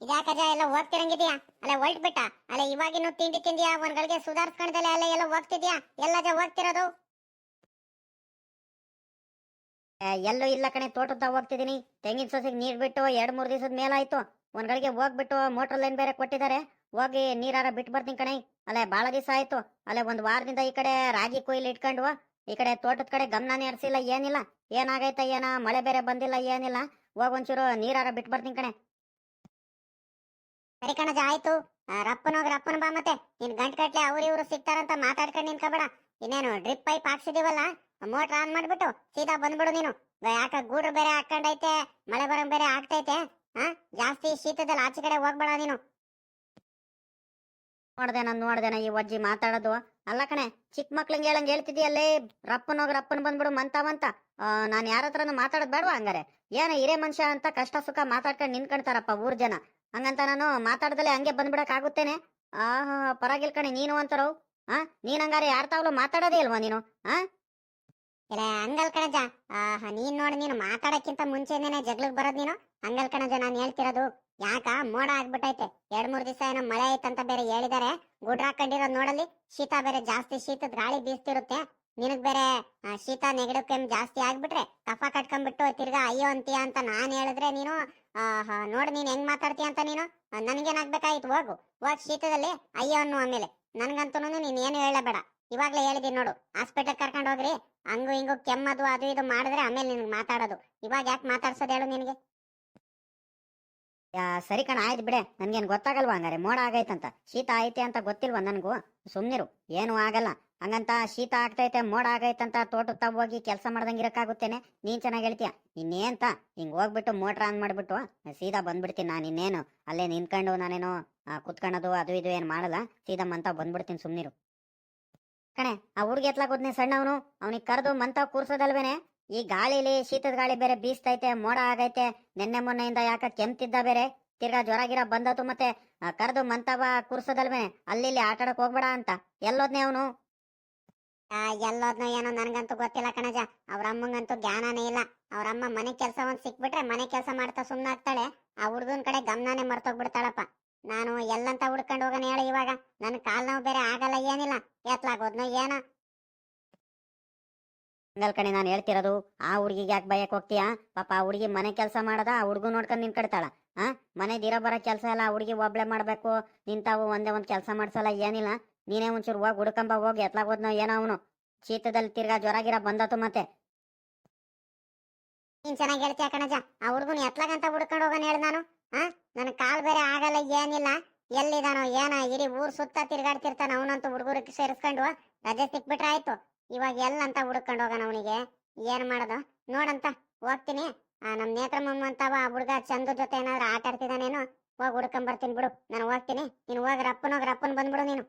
ಇದ್ಯಾಕಜ ಎಲ್ಲ ಹೋಗ್ತಿರಂಗಿದ್ಯಾ ಅಲ್ಲ ಹೊಲ್ಟ್ ಬಿಟ್ಟ ಅಲ್ಲ ಇವಾಗಿನ ತಿಂಡಿ ತಿಂದಿಯಾ? ಒಂದ್ಗಳಿಗೆ ಸುಧಾರಿಸ್ಕೊಂಡಲ್ಲ ಅಲ್ಲ ಎಲ್ಲ ಹೋಗ್ತಿದ್ಯಾ ಎಲ್ಲಜ ಹೋಗ್ತಿರೋದು ಏ, ಎಲ್ಲೂ ಇಲ್ಲ ಕಣೆ ತೋಟದ ಹೋಗ್ತಿದೀನಿ. ತೆಂಗಿನ ಸೊಸೆಗೆ ನೀರ್ ಬಿಟ್ಟು ಎರಡ್ ಮೂರ್ ದಿವಸದ ಮೇಲಾಯ್ತು. ಒಂದ್ ಗಳಿಗೆ ಹೋಗ್ಬಿಟ್ಟು ಮೋಟರ್ ಲೈನ್ ಬೇರೆ ಕೊಟ್ಟಿದ್ದಾರೆ ಹೋಗಿ ನೀರಾರ ಬಿಟ್ಟು ಬರ್ತೀನಿ ಕಣೆ. ಅಲ್ಲೇ ಬಾಳ ದಿವಸ ಆಯ್ತು. ಅಲ್ಲೇ ಒಂದ್ ವಾರದಿಂದ ಈ ಕಡೆ ರಾಗಿ ಕೊಯ್ಲು ಇಟ್ಕೊಂಡು ಈ ಕಡೆ ತೋಟದ ಕಡೆ ಗಮನನೇ ಹರಿಸಿಲ್ಲ ಏನಿಲ್ಲ. ಏನಾಗೈತ ಏನ? ಮಳೆ ಬೇರೆ ಬಂದಿಲ್ಲ ಏನಿಲ್ಲ. ಹೋಗ್ ಒಂಚೂರು ನೀರಾರ ಬಿಟ್ಟು ಬರ್ತೀನಿ ಕಣೆ. ಸರಿ ಕಣಜ ಆಯ್ತು. ಆ, ರಪ್ಪನ್ ಹೋಗಿ ರಪ್ಪನ್ ಬಾ ಮತ್ತೆ. ನಿನ್ ಗಂಟ್ ಕಟ್ಲೆ ಅವ್ರ ಇವ್ರು ಸಿಗ್ತಾರಂತ ಮಾತಾಡ್ಕೊಂಡು ನಿನ್ಕೋಬೇಡ ಇನ್ನೇನು ಡ್ರಿಪ್ ಪೈಪ್ ಹಾಕ್ಸಿದೀವಲ್ಲ? ಮೋಟರ್ ಆನ್ ಮಾಡ್ಬಿಟ್ಟು ಸೀದಾ ಬಂದ್ಬಿಡು ನೀನು. ಯಾಕ ಗೂಡ್ರು ಬೇರೆ ಹಾಕೊಂಡೈತೆ ಮಳೆ ಬರಂಗ್ ಬೇರೆ ಆಗ್ತೈತೆ ಹಾ ಜಾಸ್ತಿ ಶೀತದಲ್ಲಿ ಆಚೆ ಕಡೆ ಹೋಗ್ಬೇಡ ನೀನು. ನೋಡ್ದೆ ನಾನು ನೋಡ್ದೇನ ಈ ಒಜ್ಜಿ ಮಾತಾಡೋದು. ಅಲ್ಲ ಕಣೆ ಚಿಕ್ಕ ಮಕ್ಳಿಂಗ್ ಹೇಳಂಗ್ ಹೇಳ್ತಿದ್ಯಲ್ಲೇ? ರಪ್ಪನ್ ಹೋಗಿ ರಪ್ಪನ್ ಬಂದ್ಬಿಡು ಮಂತಾವಂತ. ನಾನು ಯಾರ ಹತ್ರನು ಮಾತಾಡೋದ್ ಬೇಡವಾ ಹಂಗಾರೆ? ಏನ ಹಿರೇ ಮನುಷ್ಯ ಅಂತ ಕಷ್ಟ ಸುಖ ಮಾತಾಡ್ಕೊಂಡು ನಿನ್ಕೊಂತಾರಪ್ಪ ಊರ್ ಜನ. ಹಂಗಂತ ನಾನು ಮಾತಾಡ್ದಲೆ ಹಂಗೆ ಬಂದ್ಬಿಡಕ್ ಆಗುತ್ತೇನೆ ಆಹಾ ಪರವಾಗಿಲ್ ಕಣೆ, ನೀನು ಅಂತಾರೋ? ಆ, ನೀನ್ ಹಂಗಾರೆ ಯಾರ ತಾವ್ಲು ಮಾತಾಡೋದೇ ಇಲ್ವಾ ನೀನು? ಹಾ ಇಲ್ಲ ಹಂಗಲ್ ಕಣಜ ಆಹ್, ನೀನ್ ನೋಡಿ, ನೀನು ಮಾತಾಡಕ್ಕಿಂತ ಮುಂಚೆನೇನೆ ಜಗ್ಲಕ್ ಬರೋದ್ ನೀನು? ಹಂಗಲ್ ಕಣಜ ನಾನು ಹೇಳ್ತಿರೋದು ಯಾಕ? ಮೋಡ ಆಗ್ಬಿಟ್ಟೈತೆ. ಎರಡ್ ಮೂರ್ ದಿವಸ ಏನೋ ಮಳೆ ಐತಂತ ಬೇರೆ ಹೇಳಿದಾರೆ. ಗುಡ್ರ ಕಂಡಿರೋದ್ ನೋಡಲ್ಲಿ ಶೀತ ಬೇರೆ ಜಾಸ್ತಿ ಶೀತದ ಗಾಳಿ ಬೀಸ್ತಿರುತ್ತೆ. ನಿನಗ್ ಬೇರೆ ಶೀತ ನೆಗಡಿ ಕೆಮ್ಮು ಜಾಸ್ತಿ ಆಗ್ಬಿಟ್ರೆ ಕಫ ಕಟ್ಕೊಂಡ್ಬಿಟ್ಟು ತಿರ್ಗಾ ಅಯ್ಯೋ ಅಂತೀಯ ಅಂತ ನಾನು ಹೇಳಿದ್ರೆ ನೀನು ನೋಡು ನೀನು ಹೆಂಗ್ ಮಾತಾಡ್ತೀಯ ಅಂತ ನೀನು ನನ್ಗೇನಾಗ್ಬೇಕಾಯ್ತು ಹೋಗು. ಹೋಗ್ ಶೀತದಲ್ಲಿ ಅಯ್ಯೋ ಅನ್ನು ಆಮೇಲೆ. ನನ್ಗಂತೂ ನೀನ್ ಏನು ಹೇಳಬೇಡ. ಇವಾಗ್ಲೇ ಹೇಳಿದೀನಿ ನೋಡು. ಹಾಸ್ಪಿಟಲ್ ಕರ್ಕೊಂಡು ಹೋಗ್ರಿ. ಹಂಗು ಹಿಂಗು ಕೆಮ್ಮದು ಅದು ಇದು ಮಾಡಿದ್ರೆ ಆಮೇಲೆ ನಿನ್ಗೆ ಮಾತಾಡೋದು. ಇವಾಗ ಯಾಕೆ ಮಾತಾಡ್ಸೋದು ಹೇಳು ನಿನಗೆ? ಯಾ, ಸರಿ ಕಣ, ಆಯ್ತು ಬಿಡೆ. ನನ್ಗೇನ್ ಗೊತ್ತಾಗಲ್ವಾ ಹಂಗಾರೆ ಮೋಡ ಆಗೈತಂತ. ಶೀತ ಐತೆ ಅಂತ ಗೊತ್ತಿಲ್ವಾ ನನಗೂ? ಸುಮ್ನಿರು, ಏನು ಆಗಲ್ಲ. ಹಂಗಂತ ಶೀತ ಆಗ್ತೈತೆ, ಮೋಡ ಆಗೈತಂತ ತೋಟದ ತಾವ್ ಹೋಗಿ ಕೆಲಸ ಮಾಡ್ದಂಗೆ ಇರಕ್ಕಾಗುತ್ತೇನೆ. ನೀನ್ ಚೆನ್ನಾಗಿ ಹೇಳ್ತೀಯ? ಇನ್ನೇಂತ? ಹಿಂಗ್ ಹೋಗ್ಬಿಟ್ಟು ಮೋಟ್ರ್ ಆನ್ ಮಾಡ್ಬಿಟ್ಟು, ಸೀದಾ ಬಂದ್ಬಿಡ್ತೀನಿ ನಾನು ಇನ್ನೇನು. ಅಲ್ಲೇ ನಿಂತ್ಕೊಂಡು ನಾನೇನು ಕುತ್ಕೊಳ್ಳೋದು ಅದು ಇದು ಏನು ಮಾಡಲ್ಲ. ಸೀದಾ ಮಂತ ಬಂದ್ಬಿಡ್ತೀನಿ ಸುಮ್ನಿರು. ಕಣೆ, ಆ ಹುಡುಗಿ ಎತ್ಲಾಕೋದ್ನೆ ಸಣ್ಣವನು. ಅವನಿಗೆ ಕರೆದು ಮಂತ ಕೂರ್ಸೋದಲ್ವೇನೆ? ಈ ಗಾಳಿಲಿ ಶೀತದ ಗಾಳಿ ಬೇರೆ ಬೀಸ್ತೈತೆ, ಮೋಡ ಆಗೈತೆ. ನಿನ್ನೆ ಮೊನ್ನೆಯಿಂದ ಯಾಕ ಕೆಮ್ತಿದ್ದ ಬೇರೆ? ತಿರ್ಗಾ ಜ್ವರ ಗಿರ ಬಂದತು ಮತ್ತೆ ಕರೆದು ಮಂತವ ಕುರ್ಸದಲ್ವೇ ಅಲ್ಲಿ ಇಲ್ಲಿ ಆಟ ಆಡಕ್ ಹೋಗ್ಬೇಡ ಅಂತ. ಎಲ್ಲೋದ್ನೆ ಅವನು? ಎಲ್ಲೋದ್ನೋ ಏನೋ ನನ್ಗಂತೂ ಗೊತ್ತಿಲ್ಲ ಕಣಜ. ಅವ್ರ ಅಮ್ಮಂಗಂತೂ ಜ್ಞಾನನೇ ಇಲ್ಲ. ಅವ್ರ ಅಮ್ಮ ಮನೆ ಕೆಲಸ ಒಂದ್ ಸಿಕ್ಬಿಟ್ರೆ ಮನೆ ಕೆಲಸ ಮಾಡ್ತಾ ಸುಮ್ಮನಾಗ್ತಾಳೆ ಆ ಹುಡ್ಗನ್ ಕಡೆ ಗಮನನೇ ಮರ್ತೋಗ್ಬಿಡ್ತಾಳಪ್ಪ. ನಾನು ಎಲ್ಲಂತ ಹುಡ್ಕೊಂಡು ಹೋಗೋಣ ಹೇಳಿ ಇವಾಗ. ನನ್ ಕಾಲ್ ನೋವು ಬೇರೆ ಆಗಲ್ಲ ಏನಿಲ್ಲ. ಎತ್ಲಾಗೋದ್ನೋ ಏನೋ? ಹಂಗಲ್ ಕಣೆ, ನಾನು ಹೇಳ್ತಿರೋದು, ಆ ಹುಡುಗಿಗೆ ಯಾಕೆ ಬಯಕ್ ಹೋಗ್ತೀಯಾ? ಪಾಪ ಆ ಹುಡುಗಿ ಮನೆ ಕೆಲಸ ಮಾಡದ, ಆ ಹುಡುಗ ನೋಡ್ಕೊಂಡ್ ಕಡ್ತಾಳ ಆ? ಮನೆ ಇರೋ ಬರೋ ಕೆಲಸ ಎಲ್ಲ ಆ ಹುಡುಗಿ ಒಬ್ಳೆ ಮಾಡ್ಬೇಕು. ನಿಂತಾವು ಒಂದೇ ಒಂದ್ ಕೆಲಸ ಮಾಡ್ಸಲ್ಲ, ಏನಿಲ್ಲ. ನೀನೇ ಒಂಚೂರು ಹೋಗಿ, ಹುಡ್ಕಂಬ ಹೋಗಿ, ಎತ್ಲಾಗೋದ್ನೋ ಏನೋ ಅವನು. ಶೀತದಲ್ಲಿ ತಿರ್ಗಾ ಜ್ವರ ಗಿರ ಬಂದತು ಮತ್ತೆ. ನೀನ್ ಚೆನ್ನಾಗಿ ಹೇಳ್ತೀಯ ಕಣಜ, ಆ ಹುಡ್ಗನ್ ಎತ್ಲಾಗಂತ ಹುಡ್ಕೊಂಡು ಹೋಗನ್ ಹೇಳಿ ನಾನು. ಆ? ನನ್ ಕಾಲ್ ಬೇರೆ ಆಗಲ್ಲ, ಏನಿಲ್ಲ. ಎಲ್ಲಿದಾನೋ, ಏನ, ಇಡೀ ಊರ್ ಸುತ್ತ ತಿರ್ಗಾಡ್ತಿರ್ತಾನ ಅವನಂತೂ ಹುಡುಗರಿಗೆ ಸೇರಿಸ್ಕೊಂಡು ರಜೆ ಸಿಕ್ಬಿಟ್ರೆ ಆಯ್ತು. ಇವಾಗ ಎಲ್ಲಂತ ಹುಡ್ಕೊಂಡು ಹೋಗೋಣ ಅವನಿಗೆ. ಏನು ಮಾಡೋದು? ನೋಡಂತ ಹೋಗ್ತೀನಿ. ನಮ್ಮ ನೇತ್ರಮ್ಮ ಅಂತವ ಆ ಹುಡುಗ ಚಂದ್ರ ಜೊತೆ ಏನಾದ್ರು ಆಟ ಆಡ್ತಿದಾನೇನೋ ಹೋಗಿ ಹುಡ್ಕೊಂಬರ್ತೀನಿ ಬಿಡು. ನಾನು ಹೋಗ್ತೀನಿ. ನೀನು ಹೋಗಿ ರಪ್ಪನ ಹೋಗಿ ರಪ್ಪನ ಬಂದ್ಬಿಡು ನೀನು.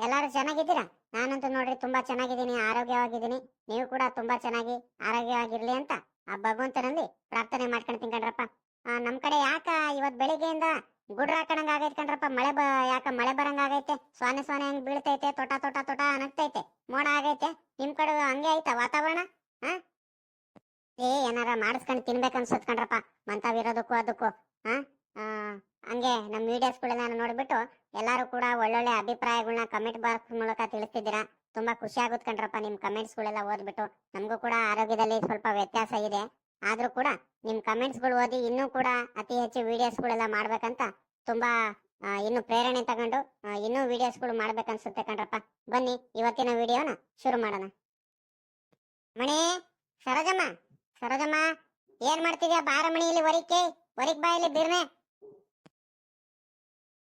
ಎಲ್ಲಾರು ಚೆನ್ನಾಗಿದ್ದೀರಾ? ನಾನಂತೂ ನೋಡ್ರಿ ತುಂಬಾ ಚೆನ್ನಾಗಿದ್ದೀನಿ ಆರೋಗ್ಯವಾಗಿದ್ದೀನಿ. ನೀವು ಕೂಡ ತುಂಬಾ ಚೆನ್ನಾಗಿ ಆರೋಗ್ಯವಾಗಿರ್ಲಿ ಅಂತ ಆ ಭಗವಂತನಲ್ಲಿ ಪ್ರಾರ್ಥನೆ ಮಾಡ್ಕೊಂಡು ಆ, ನಮ್ ಕಡೆ ಯಾಕ ಇವತ್ ಬೆಳಿಗ್ಗೆಯಿಂದ ಗುಡ್ರ ಹಾಕಣಂಗ ಆಗೈತೆ ಕಣ್ರಪ್ಪ. ಮಳೆ ಬ, ಯಾಕ ಮಳೆ ಬರಂಗ ಆಗೈತೆ? ಸ್ವಾನೆ ಸ್ವಾನೆ ಹಂಗ್ ಬೀಳ್ತೈತೆ? ತೋಟ ತೋಟ ತೋಟ ಅನಗ್ತೈತೆ. ಮೋಡ ಆಗೈತೆ? ನಿಮ್ ಕಡೆ ಹಂಗೆ ಐತ ವಾತಾವರಣ? ಹಾ? ಏ, ಏನಾರ ಮಾಡಿಸ್ಕೊಂಡ್ ತಿನ್ಬೇಕು ಅನ್ಸತ್ ಕಣ್ರಪ್ಪ. ಮಂತಾವಿರೋದಕ್ಕೂ ಅದಕ್ಕೂ. ಹಾ? ಹಂಗೆ ನಮ್ ವಿಡಿಯೋಸ್ಗಳನ್ನ ನೋಡ್ಬಿಟ್ಟು ಎಲ್ಲಾರು ಕೂಡ ಒಳ್ಳೊಳ್ಳೆ ಅಭಿಪ್ರಾಯಗಳನ್ನ ಕಮೆಂಟ್ ಬಾಕ್ಸ್ ಮೂಲಕ ತಿಳಿಸ್ತಿದ್ದೀರಾ. ತುಂಬಾ ಖುಷಿ ಆಗುತ್ತೆ ಕಣ್ರಪ್ಪ ನಿಮ್ ಕಮೆಂಟ್ಸ್ ಗಳೆಲ್ಲ ಓದ್ಬಿಟ್ಟು. ನಮಗೂ ಕೂಡ ಆರೋಗ್ಯದಲ್ಲಿ ಸ್ವಲ್ಪ ವ್ಯತ್ಯಾಸ ಇದೆ. ಆದ್ರೂ ಕೂಡ ನಿಮ್ಮ ಕಮೆಂಟ್ಸ್ಗಳು ಓದಿ ಇನ್ನೂ ಕೂಡ ಅತಿ ಹೆಚ್ಚು ವೀಡಿಯೋಸ್ಗಳೆಲ್ಲ ಮಾಡಬೇಕಂತ ತುಂಬಾ ಇನ್ನು ಪ್ರೇರಣೆ ತಗೊಂಡು ಇನ್ನೂ ವಿಡಿಯೋಸ್ಗಳು ಮಾಡ್ಬೇಕನ್ಸುತ್ತೆ ಕಣ್ರಪ್ಪ. ಬನ್ನಿ, ಇವತ್ತಿನ ವಿಡಿಯೋನ ಶುರು ಮಾಡೋಣ. ಮಣಿ, ಸರೋಜಮ್ಮ ಸರೋಜಮ್ಮ, ಏನ್ ಮಾಡ್ತಿದ್ಯಾ? ಬಾರ ಮಣಿ ಇಲ್ಲಿ ಹೊರಿಕೆ ಬಾಯಲ್ಲಿ ಬಾ ಇಲ್ಲಿ ಬಿರ್ನೆ.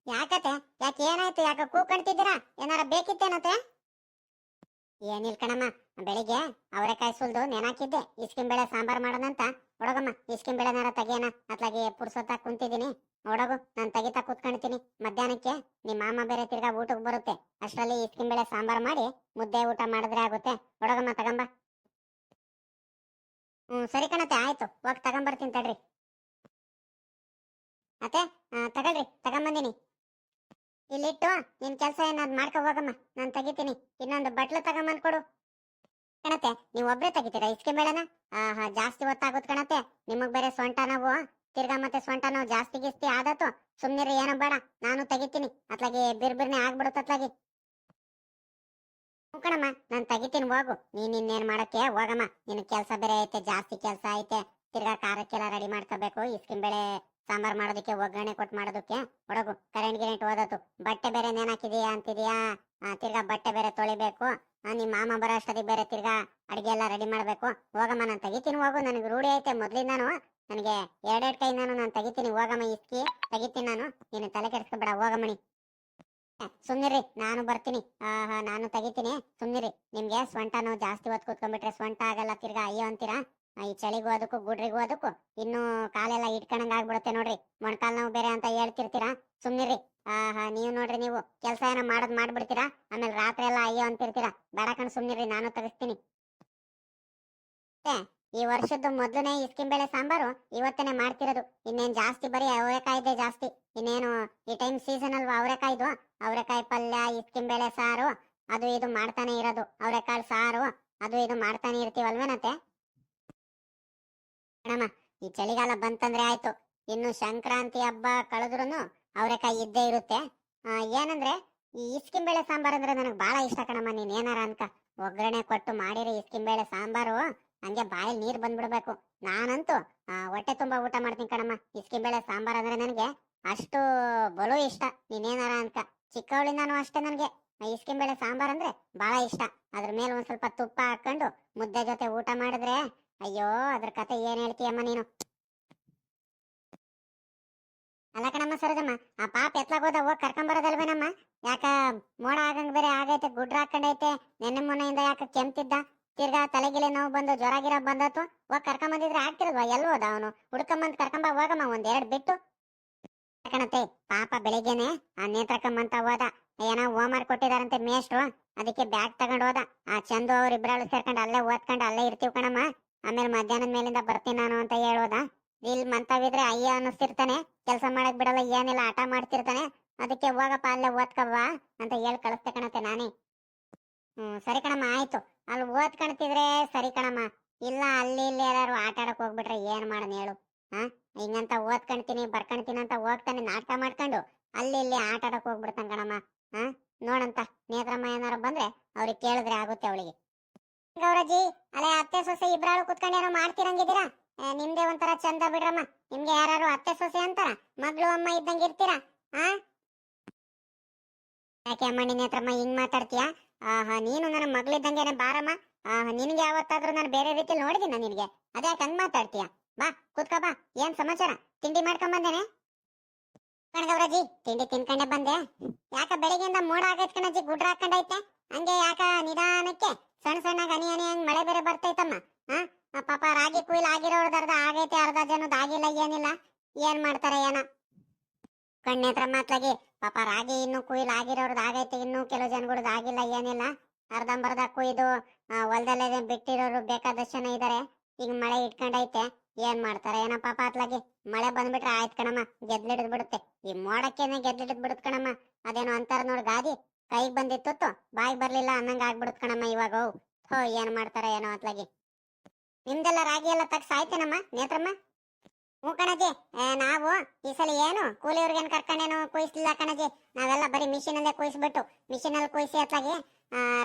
ಯಾಕತೆ ಯಾಕೆ ಏನಾಯ್ತು? ಯಾಕೆ ಕೂಕಣ್ತಿದ್ದೀರಾ? ಏನಾರ ಬೇಕಿತ್ತೇನತೆ ಏನಿಲ್ ಕಣಮ್ಮ, ಬೆಳಿಗ್ಗೆ ಅವರೆಕಾಯಿ ಸುಲ್ದು ನೆನಾಕಿದ್ದೆ ಇಸ್ಕಿನ್ ಬೇಳೆ ಸಾಂಬಾರ್ ಮಾಡೋಣಂತ ಇಸ್ಕಿನ್ ಬೇಳೆನಾರ ತೆಗಿಯೋಣ, ಅತ್ಲಾಗಿ ಪುರ್ಸೊತ್ತ ಕುಂತಿದ್ದೀನಿ. ಒಡಗು ನಾನು ತೆಗಿತಾ ಕೂತ್ಕೊಂಡ್ತೀನಿ ಮಧ್ಯಾಹ್ನಕ್ಕೆ ನಿಮ್ಮ ಮಾಮ ಬೇರೆ ತಿರ್ಗಾ ಊಟಕ್ಕೆ ಬರುತ್ತೆ. ಅಷ್ಟರಲ್ಲಿ ಇಸ್ಕಿನ್ ಬೇಳೆ ಸಾಂಬಾರ್ ಮಾಡಿ ಮುದ್ದೆ ಊಟ ಮಾಡಿದ್ರೆ ಆಗುತ್ತೆ. ಒಡಗಮ್ಮ ತಗಂಬ. ಹ್ಮ್, ಸರಿ ಕಣತೆ ಆಯ್ತು. ಹೋಗಿ ತಗೊಂಬರ್ತೀನಿ ತಡ್ರಿ. ಅತ್ತೆ ತಗೊಳ್ರಿ, ತಗೊಂಬಂದಿನಿ. ಇಲ್ಲಿಟ್ಟು ನಿನ್ ಕೆಲಸ ಏನಾದ್ ಮಾಡ್ಕೊ ಹೋಗಮ್ಮ. ನಾನ್ ತೆಗಿತೀನಿ. ಇನ್ನೊಂದು ಬಟ್ಲು ತಗೊಂಬಂದ್ ಕೊಡು. ಕಣತೆ, ನೀವ್ ಒಬ್ರೇ ತೆಗಿತೀರಾ? ಇಸ್ಕೆ ಬೇಳೆನ ಆಹಾ, ಜಾಸ್ತಿ ಹೊತ್ತಾಗುತ್ ಕಣತೆ. ನಿಮಗ್ ಬೇರೆ ಸೊಂಟ ನೋವು? ತಿರ್ಗಾ ಮತ್ತೆ ಸೊಂಟ ನೋವು ಜಾಸ್ತಿ ಗಿಸ್ತಿ ಆದತ್ತು. ಸುಮ್ನಿರಿ, ಏನೋ ಬೇಡ. ನಾನು ತೆಗಿತೀನಿ. ಅತ್ಲಾಗಿ ಬಿರ್ಬಿರ್ನೆ ಆಗ್ಬಿಡುತ್ತ ಅತ್ಲಾಗಿ. ಕಣಮ್ಮ, ನಾನ್ ತೆಗಿತೀನಿ, ಹೋಗು. ನೀನ್ ಇನ್ನೇನ್ ಮಾಡಕ್ಕೆ? ಹೋಗಮ್ಮ. ನಿನ್ ಕೆಲ್ಸ ಬೇರೆ ಐತೆ, ಜಾಸ್ತಿ ಕೆಲ್ಸ ಐತೆ. ತಿರ್ಗಾ ಕಾರಕ್ಕೆಲ್ಲ ರೆಡಿ ಮಾಡ್ಕೋಬೇಕು. ಇಸ್ಕಿನ್ ಬೇಳೆ ಸಾಂಬಾರ್ ಮಾಡೋದಕ್ಕೆ ಒಗ್ಗರಣೆ ಕೊಟ್ಟು ಮಾಡೋದಕ್ಕೆ. ಹೊಡಗು ಕರೆಂಟ್ ಗಿರೆಂಟ್ ಓದತ್ತು ಬಟ್ಟೆ ಬೇರೆ ನೇನಾಕಿದೀಯಾ ಅಂತಿದ್ಯಾ? ಆ, ತಿರ್ಗಾ ಬಟ್ಟೆ ಬೇರೆ ತೊಳಿಬೇಕು. ನಿಮ್ಮ ನಿಮ್ ಮಾಮ ಬರೋ ಅಷ್ಟೊತ್ತಿಗೆ ಬೇರೆ ತಿರ್ಗಾ ಅಡಿಗೆ ಎಲ್ಲ ರೆಡಿ ಮಾಡ್ಬೇಕು. ಹೋಗಮ್ಮ ನಾನು ತೆಗಿತೀನಿ ಹೋಗು. ನನಗೆ ರೂಢಿ ಐತೆ ಮೊದ್ಲಿಂದಾನು. ನನಗೆ ಎರಡೆರಡು ಕೈಯಿಂದಾನು ನಾನು ತೆಗಿತೀನಿ. ಹೋಗಮ್ಮ ಇಸ್ಕಿ. ತೆಗಿತೀನಿ ನಾನು. ನೀನು ತಲೆ ಕೆಡಿಸ್ಕೊಬೇಡ ಹೋಗಮ್ಮಣಿ ಸುಮ್ನಿರಿ ನಾನು ಬರ್ತೀನಿ. ನಾನು ತೆಗಿತೀನಿ. ಸುಮ್ನಿರಿ ನಿಮ್ಗೆ ಸ್ವಂಟ ನೋವು ಜಾಸ್ತಿ ಹೊತ್ತು ಕೂತ್ಕೊಂಡ್ಬಿಟ್ರೆ ಸ್ವಂಟ ಆಗಲ್ಲ ತಿರ್ಗಾ ಅಯ್ಯೋ ಅಂತೀರಾ? ಈ ಚಳಿಗೂ ಅದಕ್ಕೂ, ಗುಡ್ರಿಗೂ ಅದಕ್ಕೂ ಇನ್ನು ಕಾಲೆಲ್ಲ ಇಟ್ಕೊಂಡಂಗ ಆಗ್ಬಿಡುತ್ತೆ ನೋಡ್ರಿ. ಮೊಣಕಾಲ್ ನಾವು ಬೇರೆ ಅಂತ ಹೇಳ್ತಿರ್ತೀರಾ? ಸುಮ್ನಿರಿ. ಆಹಾ, ನೀವು ನೋಡ್ರಿ ನೀವು ಕೆಲಸ ಏನೋ ಮಾಡೋದ್ ಮಾಡ್ಬಿಡ್ತೀರಾ? ಆಮೇಲೆ ರಾತ್ರಿ ಎಲ್ಲ ಅಯ್ಯೋ ಅಂತಿರ್ತೀರಾ? ಬೇಡ ಸುಮ್ಮನಿರಿ ಸುಮ್ನಿರಿ, ನಾನು ತೆಗಿಸ್ತೀನಿ. ಮತ್ತೆ ಈ ವರ್ಷದ್ದು ಮೊದಲನೇ ಇಸ್ಕಿನ್ ಬೇಳೆ ಸಾಂಬಾರು ಇವತ್ತೇನೆ ಮಾಡ್ತಿರೋದು. ಇನ್ನೇನ್ ಜಾಸ್ತಿ ಬರೀ ಅವರೆಕಾಯಿದೆ ಜಾಸ್ತಿ. ಇನ್ನೇನು ಈ ಟೈಮ್ ಸೀಸನ್ ಅಲ್ವಾ ಅವರೆಕಾಯ್ದು? ಅವರೆಕಾಯಿ ಪಲ್ಯ, ಇಸ್ಕಿನ್ ಬೇಳೆ ಸಾರು, ಅದು ಇದು ಮಾಡ್ತಾನೆ ಇರೋದು. ಅವರೆಕಾಳು ಸಾರು, ಅದು ಇದು ಮಾಡ್ತಾನೆ ಇರ್ತೀವಲ್ವೇನತ್ತೆ? ಮೇಡಮ ಈ ಚಳಿಗಾಲ ಬಂತಂದ್ರೆ ಆಯ್ತು. ಇನ್ನು ಸಂಕ್ರಾಂತಿ ಹಬ್ಬ ಕಳೆದ್ರು ಅವರೆಕಾಯಿ ಇದ್ದೇ ಇರುತ್ತೆ. ಏನಂದ್ರೆ, ಈ ಇಸ್ಕಿನ್ ಬೇಳೆ ಸಾಂಬಾರ್ ಅಂದ್ರೆ ನನಗೆ ಬಹಳ ಇಷ್ಟ ಕಣಮ್ಮ, ನೀನ್ ಏನಾರ ಅಂತ ಒಗ್ಗರಣೆ ಕೊಟ್ಟು ಮಾಡಿರಿ ಇಸ್ಕಿನ್ ಬೇಳೆ ಸಾಂಬಾರು, ಹಂಗೆ ಬಾಯಲ್ಲಿ ನೀರ್ ಬಂದ್ಬಿಡ್ಬೇಕು. ನಾನಂತೂ ಹೊಟ್ಟೆ ತುಂಬಾ ಊಟ ಮಾಡ್ತೀನಿ ಕಣಮ್ಮ. ಇಸ್ಕಿನ್ ಬೇಳೆ ಸಾಂಬಾರ್ ಅಂದ್ರೆ ನನಗೆ ಅಷ್ಟು ಬಲು ಇಷ್ಟ. ನೀನೇನಾರ ಅಂತ ಚಿಕ್ಕವಳಿಂದಾನು ಅಷ್ಟೇ ನನಗೆ. ಇಸ್ಕಿನ್ ಬೇಳೆ ಸಾಂಬಾರ್ ಅಂದ್ರೆ ಬಹಳ ಇಷ್ಟ. ಅದ್ರ ಮೇಲೆ ಒಂದ್ ಸ್ವಲ್ಪ ತುಪ್ಪ ಹಾಕೊಂಡು ಮುದ್ದೆ ಜೊತೆ ಊಟ ಮಾಡಿದ್ರೆ ಅಯ್ಯೋ, ಅದ್ರ ಕತೆ ಏನ್ ಹೇಳ್ತೀಯಮ್ಮ ನೀನು? ಅಲ್ಲ ಕಣಮ್ಮ ಸರೋಜಮ್ಮ, ಆ ಪಾಪ ಎತ್ಲಾಗೋದ ಹೋಗಿ ಕರ್ಕೊಂಬರೋದಲ್ವೇನಮ್ಮ? ಯಾಕ ಮೋಡ ಆಗಂಗ್ ಬೇರೆ ಆಗೈತೆ, ಗುಡ್ರ ಹಾಕೊಂಡೈತೆ, ನೆನ್ನೆ ಮೊನ್ನೆಯಿಂದ ಯಾಕ ಕೆಮ್ತಿದ್ದ? ತಿರ್ಗಾ ತಲೆಗಿಲೆ ನೋವು ಬಂದು, ಜ್ವರ ಗಿರ ಬಂದತ್ತು. ಹೋಗ್ ಕರ್ಕೊಂಬಂದಿದ್ರೆ ಆಗ್ತಿರಲ್ವಾ ಎಲ್ಲಿ ಹೋದ ಅವನು? ಹುಡ್ಕೊಂಬಂದ್ ಕರ್ಕೊಂಬ ಹೋಗಮ್ಮ ಒಂದ್ ಎರಡ್ ಬಿಟ್ಟು. ಕಣತೆ, ಪಾಪ ಬೆಳಿಗ್ಗೆನೆ ಆ ನೇತ್ರಕಮ್ಮಂತ ಹೋದ. ಏನೋ ಹೋಮ್ವರ್ಕ್ ಕೊಟ್ಟಿದಾರಂತೆ ಮೇಷ್ಟ್ರು. ಅದಕ್ಕೆ ಬ್ಯಾಗ್ ತಗೊಂಡ್ ಹೋದ. ಆ ಚಂದು ಅವ್ರ ಇಬ್ರಾಳು ಸೇರ್ಕೊಂಡು ಅಲ್ಲೇ ಓದ್ಕೊಂಡು ಅಲ್ಲೇ ಇರ್ತೀವಿ ಕಣಮ್ಮ. ಆಮೇಲೆ ಮಧ್ಯಾಹ್ನದ ಮೇಲಿಂದ ಬರ್ತೀನಿ ನಾನು ಅಂತ ಹೇಳೋದ? ಇಲ್ಲಿ ಮಂತವಿದ್ರೆ ಅಯ್ಯ ಅನ್ನಿಸ್ತಿರ್ತಾನೆ, ಕೆಲಸ ಮಾಡಕ್ ಬಿಡಲ್ಲ, ಏನಿಲ್ಲ, ಆಟ ಮಾಡ್ತಿರ್ತಾನೆ. ಅದಕ್ಕೆ ಹೋಗಪ್ಪ, ಅಲ್ಲೇ ಓದ್ಕವ್ವ ಅಂತ ಹೇಳಿ ಕಳಿಸ್ತೆ ಕಣತೆ ನಾನೇ. ಹ್ಮ್, ಸರಿ ಕಣಮ್ಮ, ಆಯ್ತು. ಅಲ್ಲಿ ಓದ್ಕೊಳ್ತಿದ್ರೆ ಸರಿ ಕಣಮ್ಮ. ಇಲ್ಲ, ಅಲ್ಲಿ ಇಲ್ಲಿ ಎಲ್ಲಾರು ಆಟ ಆಡಕ್ ಹೋಗ್ಬಿಟ್ರೆ ಏನ್ ಮಾಡನ್ ಹೇಳು. ಹಾ, ಹಿಂಗಂತ ಓದ್ಕೊಂತೀನಿ ಬರ್ಕೊಂತೀನಿ ಅಂತ ಹೋಗ್ತಾನೆ ನಾಟಕ ಮಾಡ್ಕೊಂಡು, ಅಲ್ಲಿ ಇಲ್ಲಿ ಆಟ ಆಡಕ್ ಹೋಗ್ಬಿಡ್ತಾನ ಕಣಮ್ಮ. ಹಾ, ನೋಡಂತ. ನೇತ್ರಮ್ಮ ಏನಾರು ಬಂದ್ರೆ ಅವ್ರಿಗೆ ಕೇಳಿದ್ರೆ ಆಗುತ್ತೆ ಅವಳಿಗೆ. ಗೌರಜ್ಜಿ ಅಲ್ಲೇ ಅತ್ತೆ ಸೊಸೆ ಇಬ್ರಾಳು ಕುತ್ಕೊಂಡು ಏನೋ ಮಾಡ್ತಿರಂಗಿದ್ದೀರಾ? ನಿಮ್ದೇ ಒಂಥರ ಚಂದ ಬಿಡ್ರಮ್ಮ. ನಿಮ್ಗೆ ಯಾರು ಅತ್ತೆ ಸೊಸೆ ಅಂತಾರ? ಮಗಳು, ಅಮ್ಮ ಇದ್ದಂಗೆ ಇರ್ತೀರಾ? ಆ? ಯಾಕೆ ಅಮ್ಮ, ನಿನ್ನ ಹತ್ರಮ್ಮ ಹಿಂಗ್ ಮಾತಾಡ್ತೀಯಾ? ಆಹಾ, ನೀನು ನನ್ನ ಮಗಳಿದ್ದಂಗೆನೆ ಬಾರಮ್ಮ. ಆಹಾ, ನಿನ್ಗೆ ಯಾವತ್ತಾದ್ರೂ ನಾನು ಬೇರೆ ರೀತಿಯಲ್ಲಿ ನೋಡಿದಿನ ನಿನ್ಗೆ. ಅದ್ಯಾಕೆ ಹಂಗ್ ಮಾತಾಡ್ತೀಯ? ಬಾ, ಕೂತ್ಕೋ, ಬಾ. ಏನ್ ಸಮಾಚಾರ? ತಿಂಡಿ ಮಾಡ್ಕೊಂಡ್ ಬಂದೇನೆ? ಕಣಗವ್ರಜ್ಜಿ ತಿಂಡಿ ತಿನ್ಕೊಂಡೆ ಬಂದೆ. ಯಾಕ ಬೆಳಿಗ್ಗೆಯಿಂದ ಮೋಡ ಆಗೈತ್ ಕಣಜಿ ಗುಡ್ರ ಹಾಕೊಂಡೈತೆ ಹಂಗೆ ಯಾಕ ನಿಧಾನಕ್ಕೆ? ಸಣ್ಣ ಸಣ್ಣ ಹನಿ ಹನಿ ಹಂಗ್ ಮಳೆ ಬೇರೆ ಬರ್ತೈತಮ್ಮ ಹಾ ಪಾಪ ರಾಗಿ ಕುಯ್ಲ್ ಆಗಿರೋರ್ದು ಅರ್ಧ, ಆಗೈತೆ ಅರ್ಧ ಜನದ ಆಗಿಲ್ಲ, ಏನಿಲ್ಲ. ಏನ್ ಮಾಡ್ತಾರೆ ಏನೋ? ಕಣ್ಣೆತ್ರ ಮಾತ್ಲಾಗಿ, ಪಾಪ ರಾಗಿ ಇನ್ನು ಕುಯ್ಲ್ ಆಗಿರೋರ್ದು ಆಗೈತೆ, ಇನ್ನು ಕೆಲವು ಜನಗಳದ್ದು ಆಗಿಲ್ಲ, ಏನಿಲ್ಲ. ಅರ್ಧಂಬರ್ಧ ಕುಯ್ದು ಹೊಲ್ದಲ್ಲೇ ಬಿಟ್ಟಿರೋರು ಬೇಕಾದಷ್ಟು ಜನ ಇದಾರೆ. ಈಗ ಮಳೆ ಇಟ್ಕೊಂಡೈತೆ, ಏನ್ ಮಾಡ್ತಾರೆ ಏನೋ ಪಾಪ ಅತ್ಲಾಗಿ ಮಳೆ ಬಂದ್ಬಿಟ್ರೆ ಆಯ್ತು ಕಣಮ್ಮ ಗೆದ್ಲಿಡಿದ್ ಬಿಡುತ್ತೆ. ಈ ಮೋಡಕ್ಕೇನೆ ಗೆದ್ಲಿಡಿದ್ ಬಿಡುತ್ತೆ ಕಣಮ್ಮ. ಅದೇನೋ ಅಂತಾರ ನೋಡ್ ಗಾದಿ. ಕೈಗ್ ಬಂದಿತ್ತು ಬಾಯಿ ಬರ್ಲಿಲ್ಲ ಅನ್ನಂಗ ಆಗ್ಬಿಡುತ್ ಕಣಮ್ಮ ಇವಾಗ. ಹೋ ಏನ್ ಮಾಡ್ತಾರ ಏನೋ ಅತ್ಲಾಗಿ. ನಿಮ್ದೆಲ್ಲ ರಾಗಿ ಎಲ್ಲ ತಗ್ಸ್ ಆಯ್ತೇನಮ್ಮ, ನೇತ್ರಮ್ಮ? ಹ್ಞೂ ಕಣಜಿ. ನಾವು ಈ ಸಲ ಏನು ಕೂಲಿಯವ್ರಿಗೇನು ಕರ್ಕೊಂಡೇನು ಕುಯ್ಸ್ಲಿಲ್ಲ ಕಣಜಿ. ನಾವೆಲ್ಲ ಬರೀ ಮಿಷಿನಲ್ಲೇ ಕುಯ್ಸ್ಬಿಟ್ಟು ಮಿಷಿನ್ ಅಲ್ಲಿ ಕುಯ್ಸಿ ಅತ್ಲಾಗಿ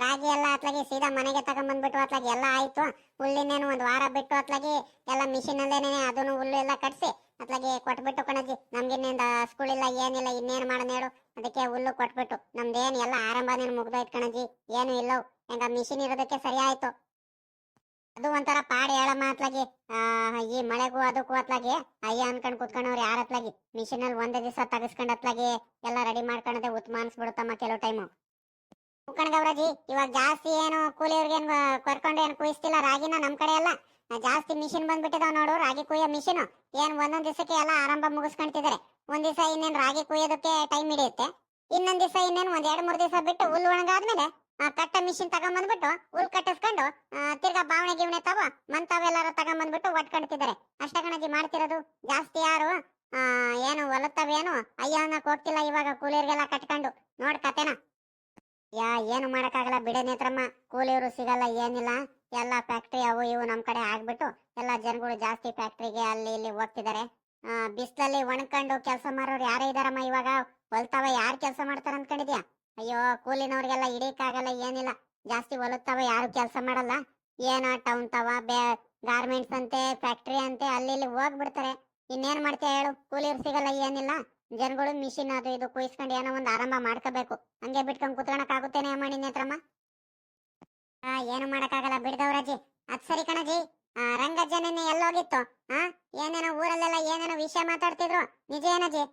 ರಾಗಿ ಎಲ್ಲ ಅತ್ಲಾಗಿ ಸೀದಾ ಮನೆಗೆ ತಗೊಂಡ್ಬಂದ್ಬಿಟ್ಟು ಅತ್ಲಾಗಿ ಎಲ್ಲ ಆಯ್ತು. ಹುಲ್ಲಿನೇನು ಒಂದು ವಾರ ಬಿಟ್ಟು ಅತ್ಲಾಗಿ ಎಲ್ಲ ಮಿಷಿನ್ ಅಲ್ಲೇನೇ ಅದನ್ನು ಹುಲ್ಲು ಎಲ್ಲ ಕಟ್ಸಿ ಅತ್ಲಾಗಿ ಕೊಟ್ಬಿಟ್ಟು ಕಣಜಿ ನಮ್ಗಿನ್ನಿಂದ ಸ್ಕೂಲ್ ಇಲ್ಲ, ಏನಿಲ್ಲ, ಇನ್ನೇನು ಮಾಡೋಣ ಹೇಳು ಅದಕ್ಕೆ ಹುಲ್ಲು ಕೊಟ್ಬಿಟ್ಟು. ನಮ್ದೇನ್ ಎಲ್ಲ ಆರಂಭನೇನು ಮುಗ್ದೋಯ್ತು ಕಣಜಿ ಏನು ಇಲ್ಲವು. ಹೆಂಗ ಮಿಷಿನ್ ಇರೋದಕ್ಕೆ ಸರಿ ಆಯ್ತು. ಅದು ಒಂಥರ ಪಾಡ್ ಹೇಳಮ್ಮ ಅತ್ಲಾಗಿ. ಈ ಮಳೆಗೂ ಅದಕ್ಕೂ ಅತ್ಲಾಗಿ ಅಯ್ಯ ಅನ್ಕೊಂಡ್ ಕುತ್ಕೊಂಡವ್ರು ಯಾರ ಅತ್ಲಾಗಿ? ಮಿಷಿನ್ ಅಲ್ಲಿ ಒಂದೇ ದಿವಸ ತಗಸ್ಕೊಂಡ್ ಅತ್ಲಾಗಿ ಎಲ್ಲ ರೆಡಿ ಮಾಡ್ಕೊಂಡದೆ ಉತ್ಮಾನಿಸ್ಬಿಡುತ್ತಮ್ಮ ಕೆಲವು ಟೈಮು ಗೌರಜಿ ಇವಾಗ ಜಾಸ್ತಿ ಏನು ಕೂಲಿಯವ್ರಿಗೆ ಕರ್ಕೊಂಡು ಏನು ಕುಯಿಸ್ತಿಲ್ಲ, ರಾಗಿನ ನಮ್ ಕಡೆ ಎಲ್ಲ. ಜಾಸ್ತಿ ಮಿಷಿನ್ ಬಂದ್ಬಿಟ್ಟಿದಾವ್ ನೋಡು, ರಾಗಿ ಕುಯ್ಯೋ ಮಿಷಿನ್ ಏನ್ ಒಂದೊಂದ್ ದಿವಸಕ್ಕೆ ಎಲ್ಲ ಆರಂಭ ಮುಗಿಸ್ಕೊಂತಿದ್ದಾರೆ ಒಂದ್ ದಿವಸ ಇನ್ನೇನ್ ರಾಗಿ ಕುಯ್ಯೋದಕ್ಕೆ ಟೈಮ್ ಹಿಡಿಯುತ್ತೆ. ಇನ್ನೊಂದ್ ದಿವಸ ಇನ್ನೇನ್ ಒಂದ್ ಎರಡ್ ಮೂರ್ ದಿವಸ ಬಿಟ್ಟು ಹುಲ್ಲು ಒಣಗಾದ್ಮೇಲೆ ಕಟ್ಟ ಮಿಷಿನ್ ತಗೊಂಬಂದ್ಬಿಟ್ಟು ಹುಲ್ ಕಟ್ಟಿಸ್ಕೊಂಡು ತಿರ್ಗಾ ಬಾವಣೆ ಗಿವಣೆ ತಗೋ ಮಂತಾವೆಲ್ಲಾರ ತಗೊಂಬಂದ್ಬಿಟ್ಟು ಬಂದ್ಬಿಟ್ಟು ಅಷ್ಟ ಗಣಜಿ ಮಾಡ್ತಿರೋದು. ಜಾಸ್ತಿ ಯಾರು ಏನು ಹೊಲತ್ತವೇನು ಅಯ್ಯ ಅನ್ನಕ್ ಹೋಗ್ತಿಲ್ಲ ಇವಾಗ ಕೂಲಿಯರ್ಗೆಲ್ಲ ಕಟ್ಕೊಂಡು. ನೋಡ್ ಯಾ, ಏನು ಮಾಡೋಕ್ಕಾಗಲ್ಲ ಬಿಡ ನೇತ್ರಮ್ಮ. ಕೂಲಿಯವರು ಸಿಗಲ್ಲ, ಏನಿಲ್ಲ. ಎಲ್ಲ ಫ್ಯಾಕ್ಟ್ರಿ ಅವು ಇವು ನಮ್ಮ ಕಡೆ ಆಗ್ಬಿಟ್ಟು ಎಲ್ಲ ಜನಗಳು ಜಾಸ್ತಿ ಫ್ಯಾಕ್ಟ್ರಿಗೆ ಅಲ್ಲಿ ಇಲ್ಲಿ ಹೋಗ್ತಿದ್ದಾರೆ. ಬಿಸಿಲಲ್ಲಿ ಒಣಕೊಂಡು ಕೆಲಸ ಮಾಡೋರು ಯಾರೇ ಇದಾರಮ್ಮ ಇವಾಗ? ಹೊಲ್ತಾವ, ಯಾರು ಕೆಲಸ ಮಾಡ್ತಾರ ಅಂದ್ಕೊಂಡಿದ್ಯಾ ಅಯ್ಯೋ, ಕೂಲಿನವ್ರಿಗೆಲ್ಲ ಹಿಡಿಯಕ್ಕಾಗಲ್ಲ ಏನಿಲ್ಲ. ಜಾಸ್ತಿ ಹೊಲುತ್ತಾವ, ಯಾರು ಕೆಲಸ ಮಾಡಲ್ಲ. ಏನ ಟೌನ್ ತವ, ಬೇ ಗಾರ್ಮೆಂಟ್ಸ್ ಅಂತೆ ಫ್ಯಾಕ್ಟ್ರಿ ಅಂತೆ, ಅಲ್ಲಿ ಇಲ್ಲಿ ಹೋಗ್ಬಿಡ್ತಾರೆ. ಇನ್ನೇನು ಮಾಡ್ತೀಯ ಹೇಳು? ಕೂಲಿಯವ್ರು ಸಿಗಲ್ಲ, ಏನಿಲ್ಲ. ಜನಗಳು ಮಿಷಿನ್ ಅದು ಇದು ಕುಯ್ಸ್ಕೊಂಡು ಏನೋ ಒಂದು ಆರಂಭ ಮಾಡ್ಕೋಬೇಕು. ಹಂಗೆ ಬಿಟ್ಕೊಂಡು ಕುತ್ಕೊಳಕ್ ಆಗುತ್ತೇನೆ ಅಮ್ಮ ನೇತ್ರಮ್ಮ ಆ, ಏನು ಮಾಡಕ್ಕಾಗಲ್ಲ ಬಿಡ್ದವ್ರಜ್ಜಿ ಅದ್ ಸರಿ ಕಣಜಿ. ಆ ರಂಗಜ್ಜನೇ ಎಲ್ಲೋಗಿತ್ತು. ಆ, ಏನೇನೋ ಊರಲ್ಲೆಲ್ಲ ಏನೇನೋ ವಿಷಯ ಮಾತಾಡ್ತಿದ್ರು. ನಿಜ ಏನಜ್ಜಿ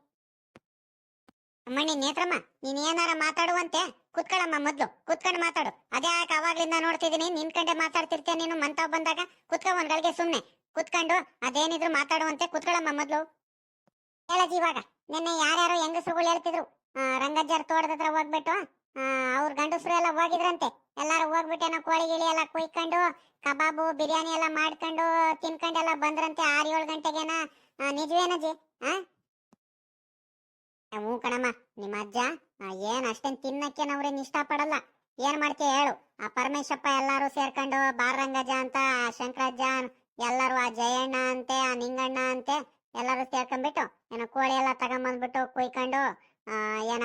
ಅಮ್ಮಣ್ಣಿ ನೇತ್ರಮ್ಮ ನೀನ್ ಏನಾರ ಮಾತಾಡುವಂತೆ? ಕುತ್ಕೊಳಮ್ಮ ಮೊದ್ಲು, ಕುತ್ಕೊಂಡು ಮಾತಾಡು. ಅದೇ ಯಾಕೆ ಅವಾಗ್ಲಿಂದ ನೋಡ್ತಿದೀನಿ ನಿನ್ಕಂಡೆ ಮಾತಾಡ್ತಿರ್ತೀಯ ನೀನು ಮಂತಾವ್ ಬಂದಾಗ? ಕುತ್ಕೊಂಡ್ ಗಳಿಗೆ ಸುಮ್ನೆ. ಕುತ್ಕೊಂಡು ಅದೇನಿದ್ರು ಮಾತಾಡುವಂತೆ ಕುತ್ಕೊಳಮ್ಮ ಮೊದ್ಲು. ಹೇಳಜಿ ಇವಾಗ. ನಿನ್ನೆ ಯಾರ್ಯಾರು ಹೆಂಗಸ್ರುಗಳು ಹೇಳ್ತಿದ್ರು ರಂಗಜ್ಜರ್ ತೋಟದ ಹತ್ರ ಹೋಗ್ಬಿಟ್ಟು ಅವ್ರ ಗಂಡಸ್ರು ಎಲ್ಲ ಹೋಗಿದ್ರಂತೆ. ಎಲ್ಲಾರು ಹೋಗ್ಬಿಟ್ಟೇನೋ ಕೋಳಿ ಗಿಳಿ ಎಲ್ಲ ಕುಯ್ಕೊಂಡು, ಕಬಾಬು, ಬಿರಿಯಾನಿ ಎಲ್ಲ ಮಾಡ್ಕೊಂಡು, ತಿನ್ಕೊಂಡೆಲ್ಲ ಬಂದ್ರಂತೆ ಆರ್ ಏಳು ಗಂಟೆಗೇನ. ನಿಜವೇನಜ್ಜಿ ಆ? ಹ್ಞೂ ಕಣಮ್ಮ, ನಿಮ್ಮ ಅಜ್ಜ ಏನು ಅಷ್ಟೇನ್ ತಿನ್ನಕ್ಕೆ ಇಷ್ಟ ಇಷ್ಟಪಡಲ್ಲ. ಏನ್ ಮಾಡ್ತೀಯ ಹೇಳು. ಆ ಪರಮೇಶಪ್ಪ ಎಲ್ಲಾರು ಸೇರ್ಕೊಂಡು ಬಾರಂಗಜ್ಜ ಅಂತ ಶಂಕರಜ್ಜ, ಎಲ್ಲಾರು ಆ ಜಯಣ್ಣ ಅಂತೆ, ಆ ನಿಂಗಣ್ಣ ಅಂತೆ ಎಲ್ಲಾರು ಸೇರ್ಕೊಂಡ್ಬಿಟ್ಟು ಏನೋ ಕೋಳಿ ಎಲ್ಲ ತಗೊಂಬಂದ್ಬಿಟ್ಟು ಕುಯ್ಕೊಂಡು ಏನ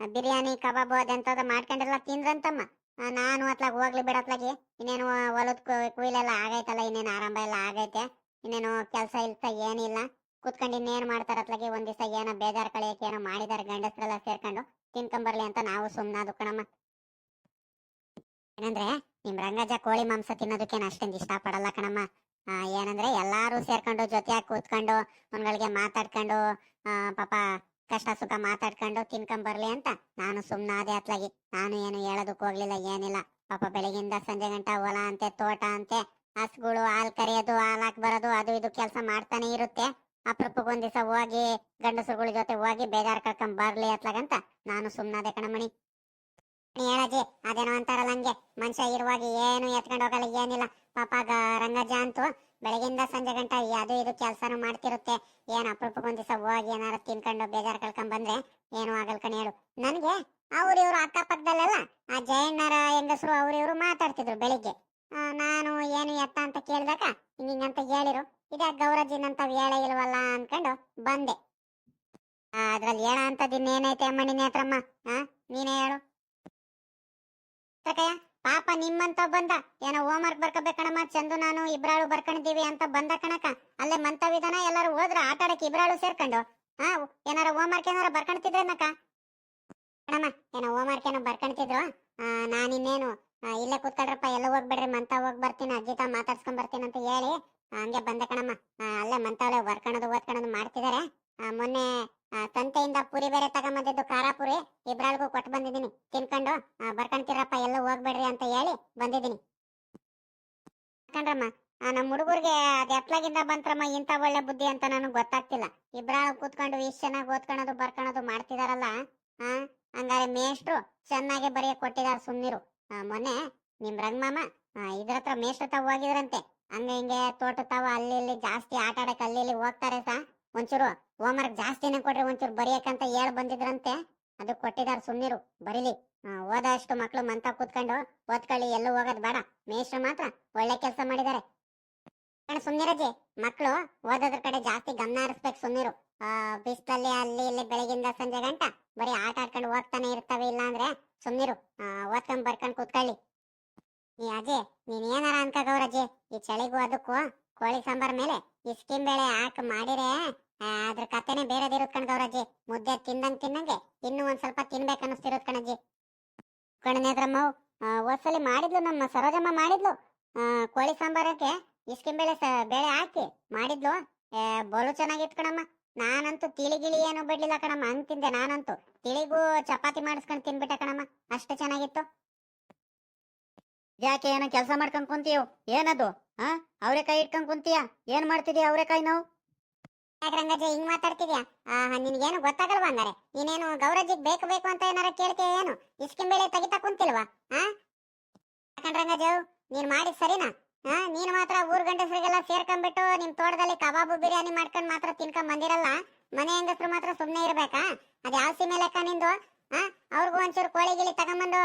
ಬಿರಿಯಾನಿ ಕಬಾಬು ಅದೆಂಥದ್ದು ಮಾಡ್ಕೊಂಡೆಲ್ಲ ತಿಂದ್ರಂತಮ್ಮ. ನಾನು ಅತ್ಲಾಗ ಹೋಗ್ಲಿ ಬಿಡತ್ಲಾಗಿ ಇನ್ನೇನು ಹೊಲದ ಕುಯ್ಲೆಲ್ಲ ಆಗೈತಲ್ಲ ಇನ್ನೇನು ಆರಂಭ ಎಲ್ಲ ಆಗೈತೆ. ಇನ್ನೇನು ಕೆಲಸ ಇಲ್ಸ ಏನಿಲ್ಲ. ಕುತ್ಕೊಂಡು ಇನ್ನೇನು ಮಾಡ್ತಾರ ಅತ್ಲಾಗೆ? ದಿವಸ ಏನೋ ಬೇಜಾರ್ ಕಳಿಯಕ್ಕೆ ಏನೋ ಮಾಡಿದಾರೆ ಗಂಡಸ್ರೆಲ್ಲ ಸೇರ್ಕೊಂಡು ತಿನ್ಕೊಂಬರ್ಲಿ ಅಂತ ನಾವು ಸುಮ್ನಾದು ಕಣಮ್ಮ. ಏನಂದ್ರೆ ನಿಮ್ ರಂಗಜ ಕೋಳಿ ಮಾಂಸ ತಿನ್ನೋದಕ್ಕೇನು ಅಷ್ಟೊಂದು ಇಷ್ಟಪಡಲ್ಲ ಕಣಮ್ಮ. ಆ, ಏನಂದ್ರೆ ಎಲ್ಲಾರು ಸೇರ್ಕೊಂಡು ಜೊತೆಯಾಗಿ ಕೂತ್ಕೊಂಡು ಒಂದ್ಗಳಿಗೆ ಮಾತಾಡ್ಕೊಂಡು ಪಾಪ ಕಷ್ಟ ಸುಖ ಮಾತಾಡ್ಕೊಂಡು ತಿನ್ಕೊಂಡ್ ಬರ್ಲಿ ಅಂತ ನಾನು ಸುಮ್ನಾದೆ ಅತ್ಲಾಗಿ. ನಾನು ಏನು ಹೇಳೋದಕ್ ಹೋಗ್ಲಿಲ್ಲ, ಏನಿಲ್ಲ. ಪಾಪ ಬೆಳಗಿಂದ ಸಂಜೆ ಗಂಟ ಹೊಲ ಅಂತೆ, ತೋಟ ಅಂತೆ, ಹಸುಗಳು, ಹಾಲ್ ಕರಿಯೋದು, ಹಾಲ್ ಹಾಕ್ ಬರೋದು, ಅದು ಇದು ಕೆಲಸ ಮಾಡ್ತಾನೆ ಇರುತ್ತೆ. ಅಪರೂಪಕ್ಕೆ ಒಂದ್ ದಿವಸ ಹೋಗಿ ಗಂಡಸುಗಳ ಜೊತೆ ಹೋಗಿ ಬೇಜಾರ್ ಕಳ್ಕೊಂಡ್ ಬರ್ಲಿ ಅತ್ಲಾಗಂತ ನಾನು ಸುಮ್ನಾದೆ ಕಣಮಣಿ ನೀ ಹೇಳಜ್ಜಿ, ಅದೇನೋ ಅಂತಾರಲ್ಲ ಹಂಗೆ. ಮನುಷ್ಯ ಇರುವಾಗ ಏನು ಎತ್ಕೊಂಡು ಹೋಗಲ್ಲ, ಏನಿಲ್ಲ. ಪಾಪ ಗ- ರಂಗಜ್ಜ ಅಂತೂ ಬೆಳಗಿಂದ ಸಂಜೆ ಗಂಟ ಅದು ಇದು ಕೆಲಸನೂ ಮಾಡ್ತಿರುತ್ತೆ. ಏನು ಅಪರೂಪಕ್ಕೆ ಒಂದಿಸ ದಿವಸ ಹೋಗಿ ಏನಾರ ತಿನ್ಕೊಂಡು ಬೇಜಾರು ಕಳ್ಕೊಂಡ್ ಬಂದ್ರೆ ಏನು ಆಗಲ್ ಕಣಿ ಹೇಳು. ನನ್ಗೆ ಅವ್ರ ಇವ್ರು ಅಕ್ಕಪಕ್ಕದಲ್ಲೆಲ್ಲ ಆ ಜಯಣ್ಣರ ಹೆಂಗಸರು ಅವ್ರ ಇವ್ರು ಮಾತಾಡ್ತಿದ್ರು ಬೆಳಿಗ್ಗೆ. ನಾನು ಏನು ಎತ್ತ ಅಂತ ಕೇಳಿದಾಗ ಹಿಂಗಿಂಗಂತ ಹೇಳಿರು. ಇದೇ ಗೌರಜ್ಜಿನಂತ ಹೇಳೇ ಇಲ್ವಲ್ಲ ಅನ್ಕೊಂಡು ಬಂದೆ. ಅದ್ರಲ್ಲಿ ಹೇಳ ಅಂತದ್ ಇನ್ನೇನೈತೆ ಅಮ್ಮನಿ ಹತ್ರಮ್ಮ? ಹಾ ನೀನೇ ಹೇಳು. ಸಕಯ್ಯ ಪಾಪ ನಿಮ್ಮಂತ ಬಂದ. ಏನೋ ಹೋಮ್ ವರ್ಕ್ ಬರ್ಕೋಬೇಕಣಮ್ಮ ಚಂದು ನಾನು ಇಬ್ರಾಳು ಬರ್ಕೊಂಡಿದ್ದೀವಿ ಅಂತ ಬಂದ ಕಣಕ ಅಲ್ಲೇ ಮಂತವಿದಾನ ಎಲ್ಲಾರು ಹೋದ್ರ ಆಟ ಆಡಕ್ಕೆ ಇಬ್ರಾಳು ಸೇರ್ಕೊಂಡು. ಹಾ ಏನಾರ ಹೋಮ್ ವರ್ಕ್ ಏನಾರ ಬರ್ಕೊಂತಿದ್ರೇನಕ್ಕ ಕಣಮ್ಮ ಏನೋ ಹೋಮ್ ವರ್ಕ್ ಏನೋ ಬರ್ಕೊಂಡ್ತಿದ್ರು? ನಾನಿನ್ನೇನು ಇಲ್ಲೇ ಕೂತ್ಕೊಳ್ರಪ್ಪ ಎಲ್ಲ ಹೋಗ್ಬೇಡ್ರಿ ಮಂತ ಹೋಗ್ ಬರ್ತೀನಿ ಅಜ್ಜಿತ ಮಾತಾಡ್ಸ್ಕೊಂಡ್ ಬರ್ತೀನಿ ಅಂತ ಹೇಳಿ ಹಂಗೆ ಬಂದೆ ಕಣಮ್ಮ. ಅಲ್ಲೇ ಮಂತಾವಳೆ ಬರ್ಕೊಳೋದು ಓದ್ಕೊಳೋದು ಮಾಡ್ತಿದಾರೆ. ಆ, ಮೊನ್ನೆ ಆ, ಸಂತೆಯಿಂದ ಪುರಿ ಬೇರೆ ತಗೊಂಬಂದಿದ್ದು ಖಾರ ಪುರಿ. ಇಬ್ರಾಳ್ಗೂ ಕೊಟ್ಟು ಬಂದಿದ್ದೀನಿ. ತಿನ್ಕೊಂಡು ಬರ್ಕೊಂತೀರಪ್ಪ ಎಲ್ಲ ಹೋಗ್ಬೇಡ್ರಿ ಅಂತ ಹೇಳಿ ಬಂದಿದ್ದೀನಿ. ಕಣ್ರಮ್ಮ ಆ, ನಮ್ಮ ಹುಡುಗರಿಗೆ ಅದು ಬಂತ್ರಮ್ಮ ಇಂಥ ಒಳ್ಳೆ ಬುದ್ಧಿ ಅಂತ ನನಗೆ ಗೊತ್ತಾಗ್ತಿಲ್ಲ. ಇಬ್ರಾಳು ಕೂತ್ಕೊಂಡು ಇಷ್ಟು ಚೆನ್ನಾಗಿ ಓದ್ಕೊಳೋದು ಬರ್ಕೊಳೋದು ಮಾಡ್ತಿದಾರಲ್ಲ ಆ? ಹಂಗಾರೆ ಮೇಷ್ಟ್ರು ಚೆನ್ನಾಗಿ ಬರೆಯ ಕೊಟ್ಟಿದಾರ ಸುಮ್ನಿರು. ಮೊನ್ನೆ ನಿಮ್ ರಂಗಮಾಮ ಇದ್ರ ಹತ್ರ ಮೇಷ್ಟ್ರ ತಾವ ಹೋಗಿದ್ರಂತೆ. ಹಂಗೆ ಹಿಂಗೆ ತೋಟ ತಾವ ಅಲ್ಲಿ ಇಲ್ಲಿ ಜಾಸ್ತಿ ಆಟ ಆಡಕ್ಕೆ ಅಲ್ಲಿ ಇಲ್ಲಿ ಹೋಗ್ತಾರೆ ಸಾ? ಒಂಚೂರು ಹೋಮ್ವರ್ಕ್ ಜಾಸ್ತಿನೇ ಕೊಡ್ರಿ ಒಂಚೂರು ಬರೆಯಕ್ಕಂತ ಹೇಳ್ ಬಂದಿದ್ರಂತೆ, ಅದು ಕೊಟ್ಟಿದಾರ ಸುಮ್ನಿರು, ಬರೀಲಿ. ಓದಷ್ಟು ಮಕ್ಳು ಮಂತ ಕೂತ್ಕೊಂಡು ಓದ್ಕೊಳ್ಳಿ, ಎಲ್ಲೂ ಹೋಗೋದ್ ಬೇಡ. ಮೇಷ್ಟ್ರು ಮಾತ್ರ ಒಳ್ಳೆ ಕೆಲಸ ಮಾಡಿದ್ದಾರೆ ಕಣ ಸುಮ್ನಿರಜ್ಜಿ, ಮಕ್ಳು ಓದೋದ್ರ ಕಡೆ ಜಾಸ್ತಿ ಗಮನ ಹರಿಸ್ಬೇಕು ಸುಮ್ನಿರು. ಬಿಸ್ಲಲ್ಲಿ, ಅಲ್ಲಿ, ಇಲ್ಲಿ, ಬೆಳಗಿಂದ ಸಂಜೆ ಗಂಟ ಬರೀ ಆಟ ಆಡ್ಕೊಂಡು ಹೋಗ್ತಾನೆ ಇರ್ತವೆ, ಇಲ್ಲ ಅಂದ್ರೆ ಸುಮ್ನಿರು. ಓದ್ಕೊಂಡ್ ಬರ್ಕೊಂಡ್ ಕೂತ್ಕೊಳ್ಳಿ. ಈ ಅಜೆ ನೀನ್ ಏನಾರ ಅನ್ಕ ಗೌರಜ್ಜಿ, ಈ ಚಳಿಗೂ ಅದಕ್ಕೂ ಕೋಳಿ ಸಾಂಬಾರ್ ಮೇಲೆ ಈ ಸ್ಕಿಮ್ ಬೇಳೆ ಹಾಕ್ ಮಾಡಿರೆ ಅದ್ರ ಕತೆನೆ ಬೇರೆದಿರುತ್ ಕಣ್ ಗೌರಜ್ಜಿ. ಮುದ್ದೆ ತಿಂದಂಗ್ ತಿನ್ನಂಗೆ ಇನ್ನು ಒಂದ್ ಸ್ವಲ್ಪ ತಿನ್ಬೇಕು ಅನಿಸ್ತಿರೋದ್ ಕಣಜ್ಜಿ. ಕಣನೇದ್ರಮ್ಮ ಒಂದ್ಸಲಿ ಮಾಡಿದ್ಲು ನಮ್ಮ ಸರೋಜಮ್ಮ ಮಾಡಿದ್ಲು. ಕೋಳಿ ಸಾಂಬಾರಕ್ಕೆ ಇಸ್ಕಿನ್ ಬೇಳೆ ಹಾಕಿ ಮಾಡಿದ್ಲು. ಬಲು ಚೆನ್ನಾಗಿತ್ತು ಕಣಮ್ಮ. ನಾನಂತೂ ತಿಳಿ ಗಿಳಿ ಏನು ಬಿಡ್ಲಿಲ್ಲ ಕಣಮ್ಮ. ಹಂಗ್ ತಿಂದೆ ನಾನಂತೂ. ತಿಳಿಗೂ ಚಪಾತಿ ಮಾಡಿಸ್ಕೊಂಡು ತಿನ್ಬಿಟ್ಟೆ ಕಣಮ್ಮ. ಅಷ್ಟು ಚೆನ್ನಾಗಿತ್ತು. ಯಾಕೆ ಏನೋ ಕೆಲಸ ಮಾಡ್ಕೊಂಡ್ ಕುಂತೀವ್ ಏನದು? ಹಾ ಅವ್ರೆಕಾಯಿ ಇಟ್ಕೊಂಡ್ ಕುಂತೀಯ? ಏನ್ ಮಾಡ್ತಿದ್ಯಾ ಅವ್ರೆಕಾಯಿ ನಾವು? ರಂಗಜ್ಜಿ ಹಿಂಗ್ ಮಾತಾಡ್ತಿದ್ಯಾ? ಆ, ನಿನ್ಗೇನು ಗೊತ್ತಾಗಲ್ವಾ ಅಂದ್ರೆ ನೀನೇನು ಗೌರಜ್ಜಿಗ್ ಬೇಕು ಬೇಕು ಅಂತ ಏನಾರ ಕೇಳ್ತೀಯ ಏನು? ಇಸ್ಕಿನ್ ಬೆಳೆ ತೆಗಿತಾ ಕುಂತಿಲ್ವಾ? ಹಾ ರಂಗಜ್ಜು ನೀನ್ ಮಾಡಿದ್ ಸರಿನಾ? ಹಾ ನೀನ್ ಮಾತ್ರ ಊರ್ ಗಂಡಸರಿಗೆಲ್ಲ ಸೇರ್ಕೊಂಡ್ಬಿಟ್ಟು ನಿಮ್ ತೋಟದಲ್ಲಿ ಕಬಾಬು ಬಿರಿಯಾನಿ ಮಾಡ್ಕೊಂಡ್ ಮಾತ್ರ ತಿನ್ಕೊಂಡ್ ಬಂದಿರಲ್ಲ? ಮನೆ ಹೆಂಗಸರು ಮಾತ್ರ ಸುಮ್ನೆ ಇರ್ಬೇಕಾ? ಅದ್ ಯಾವ ಸೀಮೆ ಲೆಕ್ಕ ನಿಂದು ಹಾ ಅವ್ರಿಗೂ ಒಂಚೂರು ಕೋಳಿ ಗಿಳಿ ತಗೊಂಬಂದು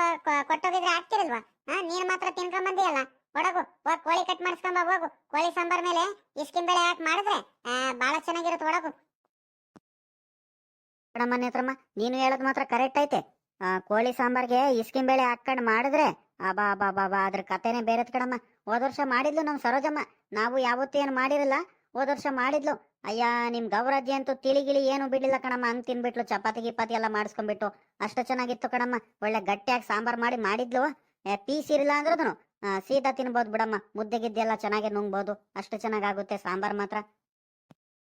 ಕೊಟ್ಟೋಗಿದ್ರೆ ಆಗ್ತಿರಲ್ವಾ? ಹಾ ನೀನ್ ಮಾತ್ರ ತಿನ್ಕೊಂಡ್ ಬಂದಿಯಲ್ಲ? ಒಡಗು ಹೋಗಿ ಕೋಳಿ ಕಟ್ ಮಾಡಿಸ್ಕೊಂಬ ಹೋಗು. ಕೋಳಿ ಸಾಂಬಾರ್ ಮೇಲೆ ಇಸ್ಕಿನ್ ಬೇಳೆ ಹಾಕಿ ಮಾಡಿದ್ರೆ ಬಹಳ ಚೆನ್ನಾಗಿರುತ್ತೆ ಹೊಡಗು ಮನೆತ್ರಮ್ಮ ನೇತ್ರಮ್ಮ, ನೀನು ಹೇಳೋದು ಮಾತ್ರ ಕರೆಕ್ಟ್ ಐತೆ. ಕೋಳಿ ಸಾಂಬಾರ್ಗೆ ಇಸ್ಕಿನ್ ಬೇಳೆ ಹಾಕೊಂಡು ಮಾಡಿದ್ರೆ ಅಬಾ ಅಬಾ ಬಾಬಾ ಅದ್ರ ಕತೆನೇ ಬೇರೆ ಕಡಮ್ಮ ಹೋದ ವರ್ಷ ಮಾಡಿದ್ಲು ನಮ್ ಸರೋಜಮ್ಮ. ನಾವು ಯಾವತ್ತೂ ಏನು ಮಾಡಿರಲ್ಲ, ಹೋದ ವರ್ಷ ಮಾಡಿದ್ಲು. ಅಯ್ಯ, ನಿಮ್ ಗೌರಜ್ಜಿ ಅಂತೂ ತಿಳಿಗಿಳಿ ಏನು ಬಿಡ್ಲಿಲ್ಲ ಕಣಮ್ಮ. ಹಂಗ್ ತಿನ್ಬಿಟ್ಲು, ಚಪಾತಿ, ಗಿಪಾತಿ ಎಲ್ಲ ಮಾಡಿಸ್ಕೊಂಡ್ಬಿಟ್ಟು. ಅಷ್ಟು ಚೆನ್ನಾಗಿತ್ತು ಕಣಮ್ಮ. ಒಳ್ಳೆ ಗಟ್ಟಿಯಾಗಿ ಸಾಂಬಾರ್ ಮಾಡಿ ಮಾಡಿದ್ಲು. ಪೀಸ್ ಇರಲಿಲ್ಲ ಅಂದ್ರೂ ಸೀದಾ ತಿನ್ಬೋದು ಬಿಡಮ್ಮ. ಮುದ್ದೆ ಗಿದ್ದೆ ಎಲ್ಲ ಚೆನ್ನಾಗಿ ನುಂಗ್ಬೋದು. ಅಷ್ಟು ಚೆನ್ನಾಗಾಗುತ್ತೆ. ಸಾಂಬಾರ್ ಮಾತ್ರ.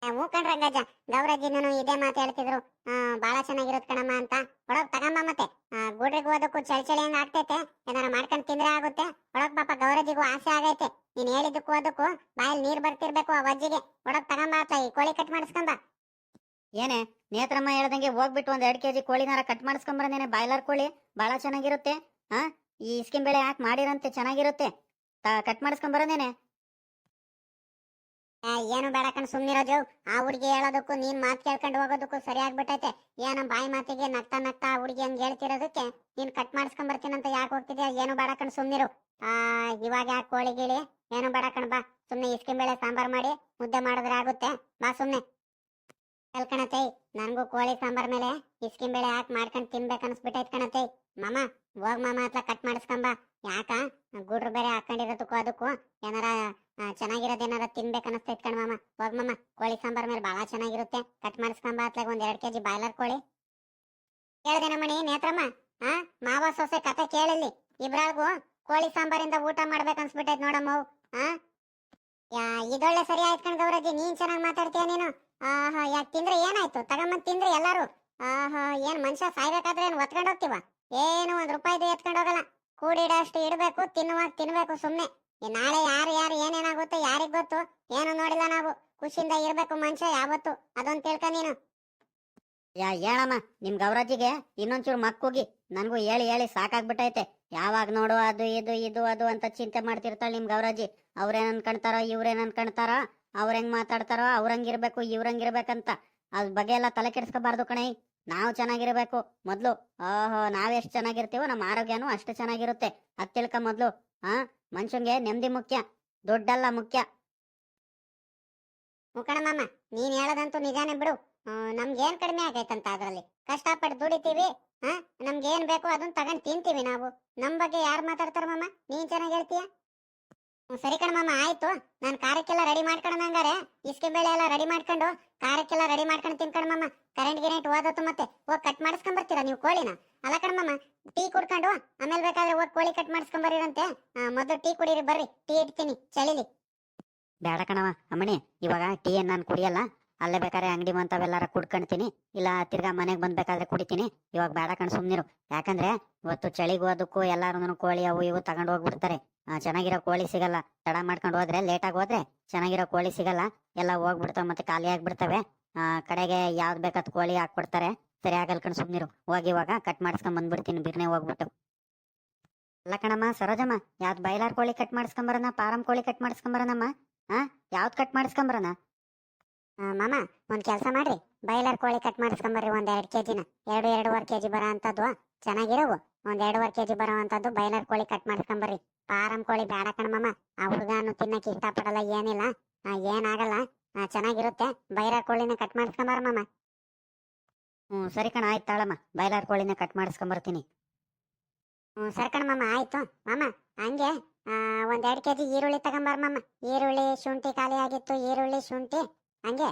ಹೂ ಕಣ್ರ ಗಜ ಗೌರಜ್ಜಿನೂ ಇದೇ ಮಾತು ಹೇಳ್ತಿದ್ರು. ಬಹಳ ಚೆನ್ನಾಗಿರುತ್ತೆ ಕಣಮ್ಮ ಅಂತ. ಒಳಗ್ ತಗಮ್ಮ ಮತ್ತೆ. ಗೂಡ್ರಿಗೆ ಹೋದಕ್ಕೂ ಚಳಿ ಚಳಿ ಹಂಗ ಆಗ್ತೈತೆ. ಏನಾರ ಮಾಡ್ಕೊಂಡ್ ತಿಂದ್ರೆ ಆಗುತ್ತೆ. ಒಳಗ್ ಪಾಪ ಗೌರಜಿಗೂ ಆಸೆ ಆಗೈತೆ. ನೀನ್ ಹೇಳಿದಕ್ಕೂ ಅದಕ್ಕೂ ಬಾಯಲ್ಲಿ ನೀರ್ ಬರ್ತಿರ್ಬೇಕು ಆ ವಜ್ಜಿಗೆ. ಒಳಗ್ ತಗಂಬ ಆತ ಈ ಕೋಳಿ ಕಟ್ ಮಾಡಿಸ್ಕೊಂಬ. ಏನೇ, ನೇತ್ರಮ್ಮ ಹೇಳ್ದಂಗೆ ಹೋಗ್ಬಿಟ್ಟು ಒಂದ್ ಎರಡ್ ಕೆಜಿ ಕೋಳಿನಾರ ಕಟ್ ಮಾಡಿಸ್ಕೊಂಬರನೇನೆ ಬಾಯ್ಲರ್ ಕೋಳಿ ಬಹಳ ಚೆನ್ನಾಗಿರುತ್ತೆ. ಹಾ ಈ ಇಸ್ಕಿನ್ ಬೆಳೆ ಯಾಕೆ ಮಾಡಿರಂತೆ? ಚೆನ್ನಾಗಿರುತ್ತೆ. ಕಟ್ ಮಾಡಿಸ್ಕೊಂಬರೋದೇನೆ ಏನು ಬೇಡ ಕಣ್ ಸುಮ್ನಿರೋಜು ಆ ಹುಡುಗಿ ಹೇಳೋದಕ್ಕೂ, ನೀನ್ ಮಾತು ಕೇಳ್ಕೊಂಡು ಹೋಗೋದಕ್ಕೂ ಸರಿ ಆಗ್ಬಿಟ್ಟೈತೆ. ಏನೋ ಬಾಯಿ ಮಾತಿಗೆ ನಗ್ತಾ ನಗ್ತಾ ಆ ಹುಡುಗಿ ಹಂಗ್ ಹೇಳ್ತಿರೋದಕ್ಕೆ ನೀನ್ ಕಟ್ ಮಾಡಿಸ್ಕೊಂಡ್ ಅಂತ ಯಾಕೆ ಹೋಗ್ತಿದ್ಯಾ? ಏನು ಬೇಡ ಕಣ್, ಸುಮ್ನಿರು. ಆ, ಇವಾಗ ಯಾಕೆ ಕೋಳಿ ಗೀಳಿ? ಏನು ಬೇಡ ಕಣ್, ಬಾ. ಸುಮ್ನೆ ಇಸ್ಕಿನ್ ಬೇಳೆ ಸಾಂಬಾರ್ ಮಾಡಿ ಮುದ್ದೆ ಮಾಡಿದ್ರೆ ಆಗುತ್ತೆ. ಬಾ ಸುಮ್ನೆ. ಕಣತೈ, ನನ್ಗೂ ಕೋಳಿ ಸಾಂಬಾರ್ ಮೇಲೆ ಇಸ್ಕಿನ್ ಬೇಳೆ ಹಾಕಿ ಮಾಡ್ಕೊಂಡು ತಿನ್ಬೇಕು ಅನ್ಸ್ಬಿಟ್ಟೈತ್ ಕಣತೈ. ಮಾಮ, ಹೋಗ್ ಮಾಮ ಹತ್ರ ಕಟ್ ಮಾಡಿಸ್ಕೊಂಬ. ಯಾಕ? ಗುಡ್ರು ಬೇರೆ ಹಾಕೊಂಡಿರೋದಕ್ಕೂ ಅದಕ್ಕೂ ಏನಾರ ಚೆನ್ನಾಗಿರೋದೇನಾರ ತಿನ್ಬೇಕು ಅನಸ್ತೈತ್ ಕಣ ಮಾಮ. ಹೋಗ್ ಮಾಮ, ಕೋಳಿ ಸಾಂಬಾರ್ ಮೇಲೆ ಬಹಳ ಚೆನ್ನಾಗಿರುತ್ತೆ. ಕಟ್ ಮಾಡಿಸ್ಕೊಂಬ ಅತ್ಲಾಗ ಒಂದ್ ಎರಡ್ ಕೆಜಿ ಬಾಯ್ಲರ್ ಕೋಳಿ. ಕೇಳ್ದೆ ನಮ್ಮಣಿ, ನೇತ್ರಮ್ಮ ಹಾ ಮಾವ ಸೊಸೆ ಕತೆ ಕೇಳಿಲ್ಲಿ. ಇಬ್ರಾಳ್ಗೂ ಕೋಳಿ ಸಾಂಬಾರಿಂದ ಊಟ ಮಾಡ್ಬೇಕು ಅನ್ಸ್ಬಿಟ್ಟೈತ್ ನೋಡಮ್ಮ ಹಾ ಇದೊಳ್ಳೆ ಸರಿ ಆಯ್ತ್ ಕಣ್ ಗೌರಜ್ಜಿ, ನೀನ್ ಚೆನ್ನಾಗಿ ಮಾತಾಡ್ತೀಯ ನೀನು? ಆಹಾ ಯಾಕೆ ತಿಂದ್ರೆ ಏನಾಯ್ತು? ತಗೊಂಬಂದ್ ತಿಂದ್ರೆ ಎಲ್ಲಾರು. ಆಹಾ, ಏನ್ ಮನುಷ್ಯ ಸಾಯ್ಬೇಕಾದ್ರೆ ಏನ್ ಒತ್ಕೊಂಡ್ ಹೋಗ್ತೀವ? ಏನು ಒಂದ್ ರೂಪಾಯಿದು ಎತ್ಕೊಂಡ್ ಹೋಗಲ್ಲ. ಕೂಡಿಡಷ್ಟು ಇಡ್ಬೇಕು, ತಿನ್ನುವಾಗ ತಿನ್ಬೇಕು ಸುಮ್ನೆ. ನಾಳೆ ಯಾರು ಯಾರು ಏನೇನಾಗುತ್ತೆ, ಯಾರಿಗ್ ಗೊತ್ತು? ಏನು ನೋಡಿಲ್ಲ ನಾವು. ಖುಷಿಯಿಂದ ಇರ್ಬೇಕು ಮನುಷ್ಯ ಯಾವತ್ತು. ಅದೊಂದ್ ತಿಳ್ಕ ನೀನು. ಯಾ, ಹೇಳಮ್ಮ, ನಿಮ್ ಗೌರಜಿಗೆ ಇನ್ನೊಂಚೂರು ಮಕ್ಕುಗಿ ನನ್ಗೂ ಹೇಳಿ ಹೇಳಿ ಸಾಕಾಗ್ಬಿಟ್ಟೈತೆ. ಯಾವಾಗ ನೋಡು ಅದು ಇದು ಇದು ಅದು ಅಂತ ಚಿಂತೆ ಮಾಡ್ತಿರ್ತಾಳೆ ನಿಮ್ ಗೌರಜಿ ಅವ್ರೇನ್ ಅನ್ಕೊಂತಾರೋ ಇವ್ರೇನ್ ಅನ್ಕೊಂತಾರೋ ಅವ್ರ ಹೆಂಗ್ ಮಾತಾಡ್ತಾರೋ ಅವ್ರಂಗಿರ್ಬೇಕು ಇವ್ರಂಗಿರ್ಬೇಕಂತ ಅದ್ ಬಗ್ಗೆ ಎಲ್ಲ ತಲೆ ಕೆಡಿಸ್ಕೋಬಾರ್ದು ಕಣೈ. ನಾವು ಚೆನ್ನಾಗಿರ್ಬೇಕು. ಮೊದ್ಲು ಓಹೋ, ನಾವ್ ಎಷ್ಟ್ ಚೆನ್ನಾಗಿರ್ತೀವೋ ನಮ್ಮ ಆರೋಗ್ಯನೂ ಅಷ್ಟು ಚೆನ್ನಾಗಿರುತ್ತೆ. ಅದ್ ತಿಳ್ಕ ಮೊದ್ಲು. ಹಾ ಮನುಷ್ಯಂಗೆ ನೆಮ್ಮದಿ ಮುಖ್ಯ, ದುಡ್ಡಲ್ಲ ಮುಖ್ಯ. ಮುಖಣಮ್ಮ ನೀನ್ ಹೇಳೋದಂತೂ ನಿಜಾನೇ ಬಿಡು. ನಮ್ಗೇನ್ ಕಡಿಮೆ ಆಗೈತಂತ ಅದ್ರಲ್ಲಿ? ಕಷ್ಟಪಟ್ಟು ದುಡಿತೀವಿ ಹಾ ನಮ್ಗೇನ್ ಬೇಕು ಅದನ್ನ ತಗೊಂಡ್ ತಿಂತೀವಿ ನಾವು. ನಮ್ ಬಗ್ಗೆ ಯಾರು ಮಾತಾಡ್ತಾರ ಮಾಮ, ನೀನ್ ಚೆನ್ನಾಗಿ ಹೇಳ್ತೀಯ? ಸರಿ ಕಣಮ್ಮ ಆಯ್ತು. ನಾನ್ ಕಾರಕ್ಕೆಲ್ಲ ರೆಡಿ ಮಾಡ್ಕೊಳ್ಳೋಣ ಹಂಗಾರೆ. ಇಸ್ಕೆ ಬೇಳೆ ಎಲ್ಲ ರೆಡಿ ಮಾಡ್ಕೊಂಡು ಕಾರಕ್ಕೆಲ್ಲ ರೆಡಿ ಮಾಡ್ಕೊಂಡು ತಿನ್ಕಣಮ್ಮ ಕರೆಂಟ್ ಗಿರೆಂಟ್ ಹೋದತ್ತು ಮತ್ತೆ ಹೋಗಿ ಕಟ್ ಮಾಡಿಸ್ಕೊಂಡ್ ಬರ್ತೀರಾ ನೀವು ಕೋಳಿನ? ಅಲ್ಲ ಕಣಮ್ಮ ಟೀ ಕುಡ್ಕೊಂಡು ಆಮೇಲೆ ಬೇಕಾದ್ರೆ ಹೋಗಿ ಕೋಳಿ ಕಟ್ ಮಾಡಿಸ್ಕೊಂಡ್ ಆ, ಮೊದ್ಲು ಟೀ ಕುಡೀರಿ ಬರ್ರಿ. ಟೀ ಇಡ್ತೀನಿ ಚಳಿಲಿ. ಬೇಡ ಕಣವ ಅಮ್ಮಣಿ ಇವಾಗ ಟೀ ನಾನು ಕುಡಿಯಲ್ಲ. ಅಲ್ಲೇ ಬೇಕಾದ್ರೆ ಅಂಗಡಿ ಮಂತವೆಲ್ಲಾರ ಕುಡ್ಕೊಂತೀನಿ ಇಲ್ಲ ತಿರ್ಗಾ ಮನೆಗೆ ಬಂದ್ಬೇಕಾದ್ರೆ ಕುಡಿತೀನಿ. ಇವಾಗ ಬೇಡ ಕಣ್ ಸುಮ್ನಿರು. ಯಾಕಂದ್ರೆ ಇವತ್ತು ಚಳಿಗೂ ಅದಕ್ಕೂ ಎಲ್ಲಾರು ಕೋಳಿ ಅವು ಇವು ತಗೊಂಡು ಹೋಗ್ಬಿಡ್ತಾರೆ. ಚೆನ್ನಾಗಿರೋ ಕೋಳಿ ಸಿಗಲ್ಲ. ತಡ ಮಾಡ್ಕೊಂಡು ಹೋದ್ರೆ ಲೇಟಾಗಿ ಹೋದ್ರೆ ಚೆನ್ನಾಗಿರೋ ಕೋಳಿ ಸಿಗಲ್ಲ. ಎಲ್ಲ ಹೋಗ್ಬಿಡ್ತಾವ್ ಮತ್ತೆ ಖಾಲಿ ಆಗ್ಬಿಡ್ತವೆ. ಕಡೆಗೆ ಯಾವ್ದು ಬೇಕಾದ ಕೋಳಿ ಹಾಕ್ಬಿಡ್ತಾರೆ. ಸರಿ ಆಗಲ್ ಕಣ್ ಸುಮ್ನಿರು. ಹೋಗಿ ಇವಾಗ ಕಟ್ ಮಾಡಿಸ್ಕೊಂಡ್ ಬಂದ್ಬಿಡ್ತೀನಿ ಬಿರ್ನೆ ಹೋಗ್ಬಿಟ್ಟು. ಅಲ್ಲ ಕಣಮ್ಮ, ಸರೋಜಮ್ಮ, ಯಾವ್ದು ಬೈಲಾರ್ ಕೋಳಿ ಕಟ್ ಮಾಡಿಸ್ಕೊಂಬರನ ಪಾರಂ ಕೋಳಿ ಕಟ್ ಮಾಡಿಸ್ಕೊಂಬರನಮ್ಮ ಹಾ ಯಾವ್ದು ಕಟ್ ಮಾಡಿಸ್ಕೊಂಬರನ ಮಾಮ, ಒಂದ್ ಕೆಲಸ ಮಾಡ್ರಿ. ಬಾಯ್ಲರ್ ಕೋಳಿ ಕಟ್ ಮಾಡಿಸ್ಕೊಂಬರ್ರಿ ಒಂದ್ ಎರಡ್ ಕೆಜಿನ ಎರಡು ಎರಡೂವರೆ ಕೆಜಿ ಬರೋ ಅಂತದ್ವ ಚೆನ್ನಾಗಿರೋವು. ಒಂದ್ ಎರಡೂವರೆ ಕೆಜಿ ಬರೋ ಅಂತದ್ದು ಬಾಯ್ಲರ್ ಕೋಳಿ ಕಟ್ ಮಾಡಿಸ್ಕೊಂಬರ್ರಿ. ಪಾರಂ ಕೋಳಿ ಬೇಡ ಕಣ ಮಾಮ. ಆ ಹುಡುಗನು ತಿನ್ನಕ್ಕೆ ಇಷ್ಟಪಡಲ್ಲ, ಏನಿಲ್ಲ. ಏನಾಗಲ್ಲ. ಚೆನ್ನಾಗಿರುತ್ತೆ. ಬೈಲರ್ ಕೋಳಿನ ಕಟ್ ಮಾಡಿಸ್ಕೊಂಬಾರ ಮಾಮ. ಹ್ಞೂ ಸರಿ ಕಣ, ಆಯ್ತು ತಾಳಮ್ಮ. ಬೈಲಾರ್ ಕೋಳಿನ ಕಟ್ ಮಾಡಿಸ್ಕೊಂಬರ್ತೀನಿ. ಹ್ಞೂ ಸರಿ ಕಣ ಮಾಮ, ಆಯ್ತು. ಮಾಮ, ಹಂಗೆ ಒಂದೆರಡು ಕೆ ಜಿ ಈರುಳ್ಳಿ ತಗೊಂಬಾರ ಮಾಮ. ಈರುಳ್ಳಿ ಶುಂಠಿ ಖಾಲಿ ಆಗಿತ್ತು ಈರುಳ್ಳಿ ಶುಂಠಿ. ಹಂಗೆ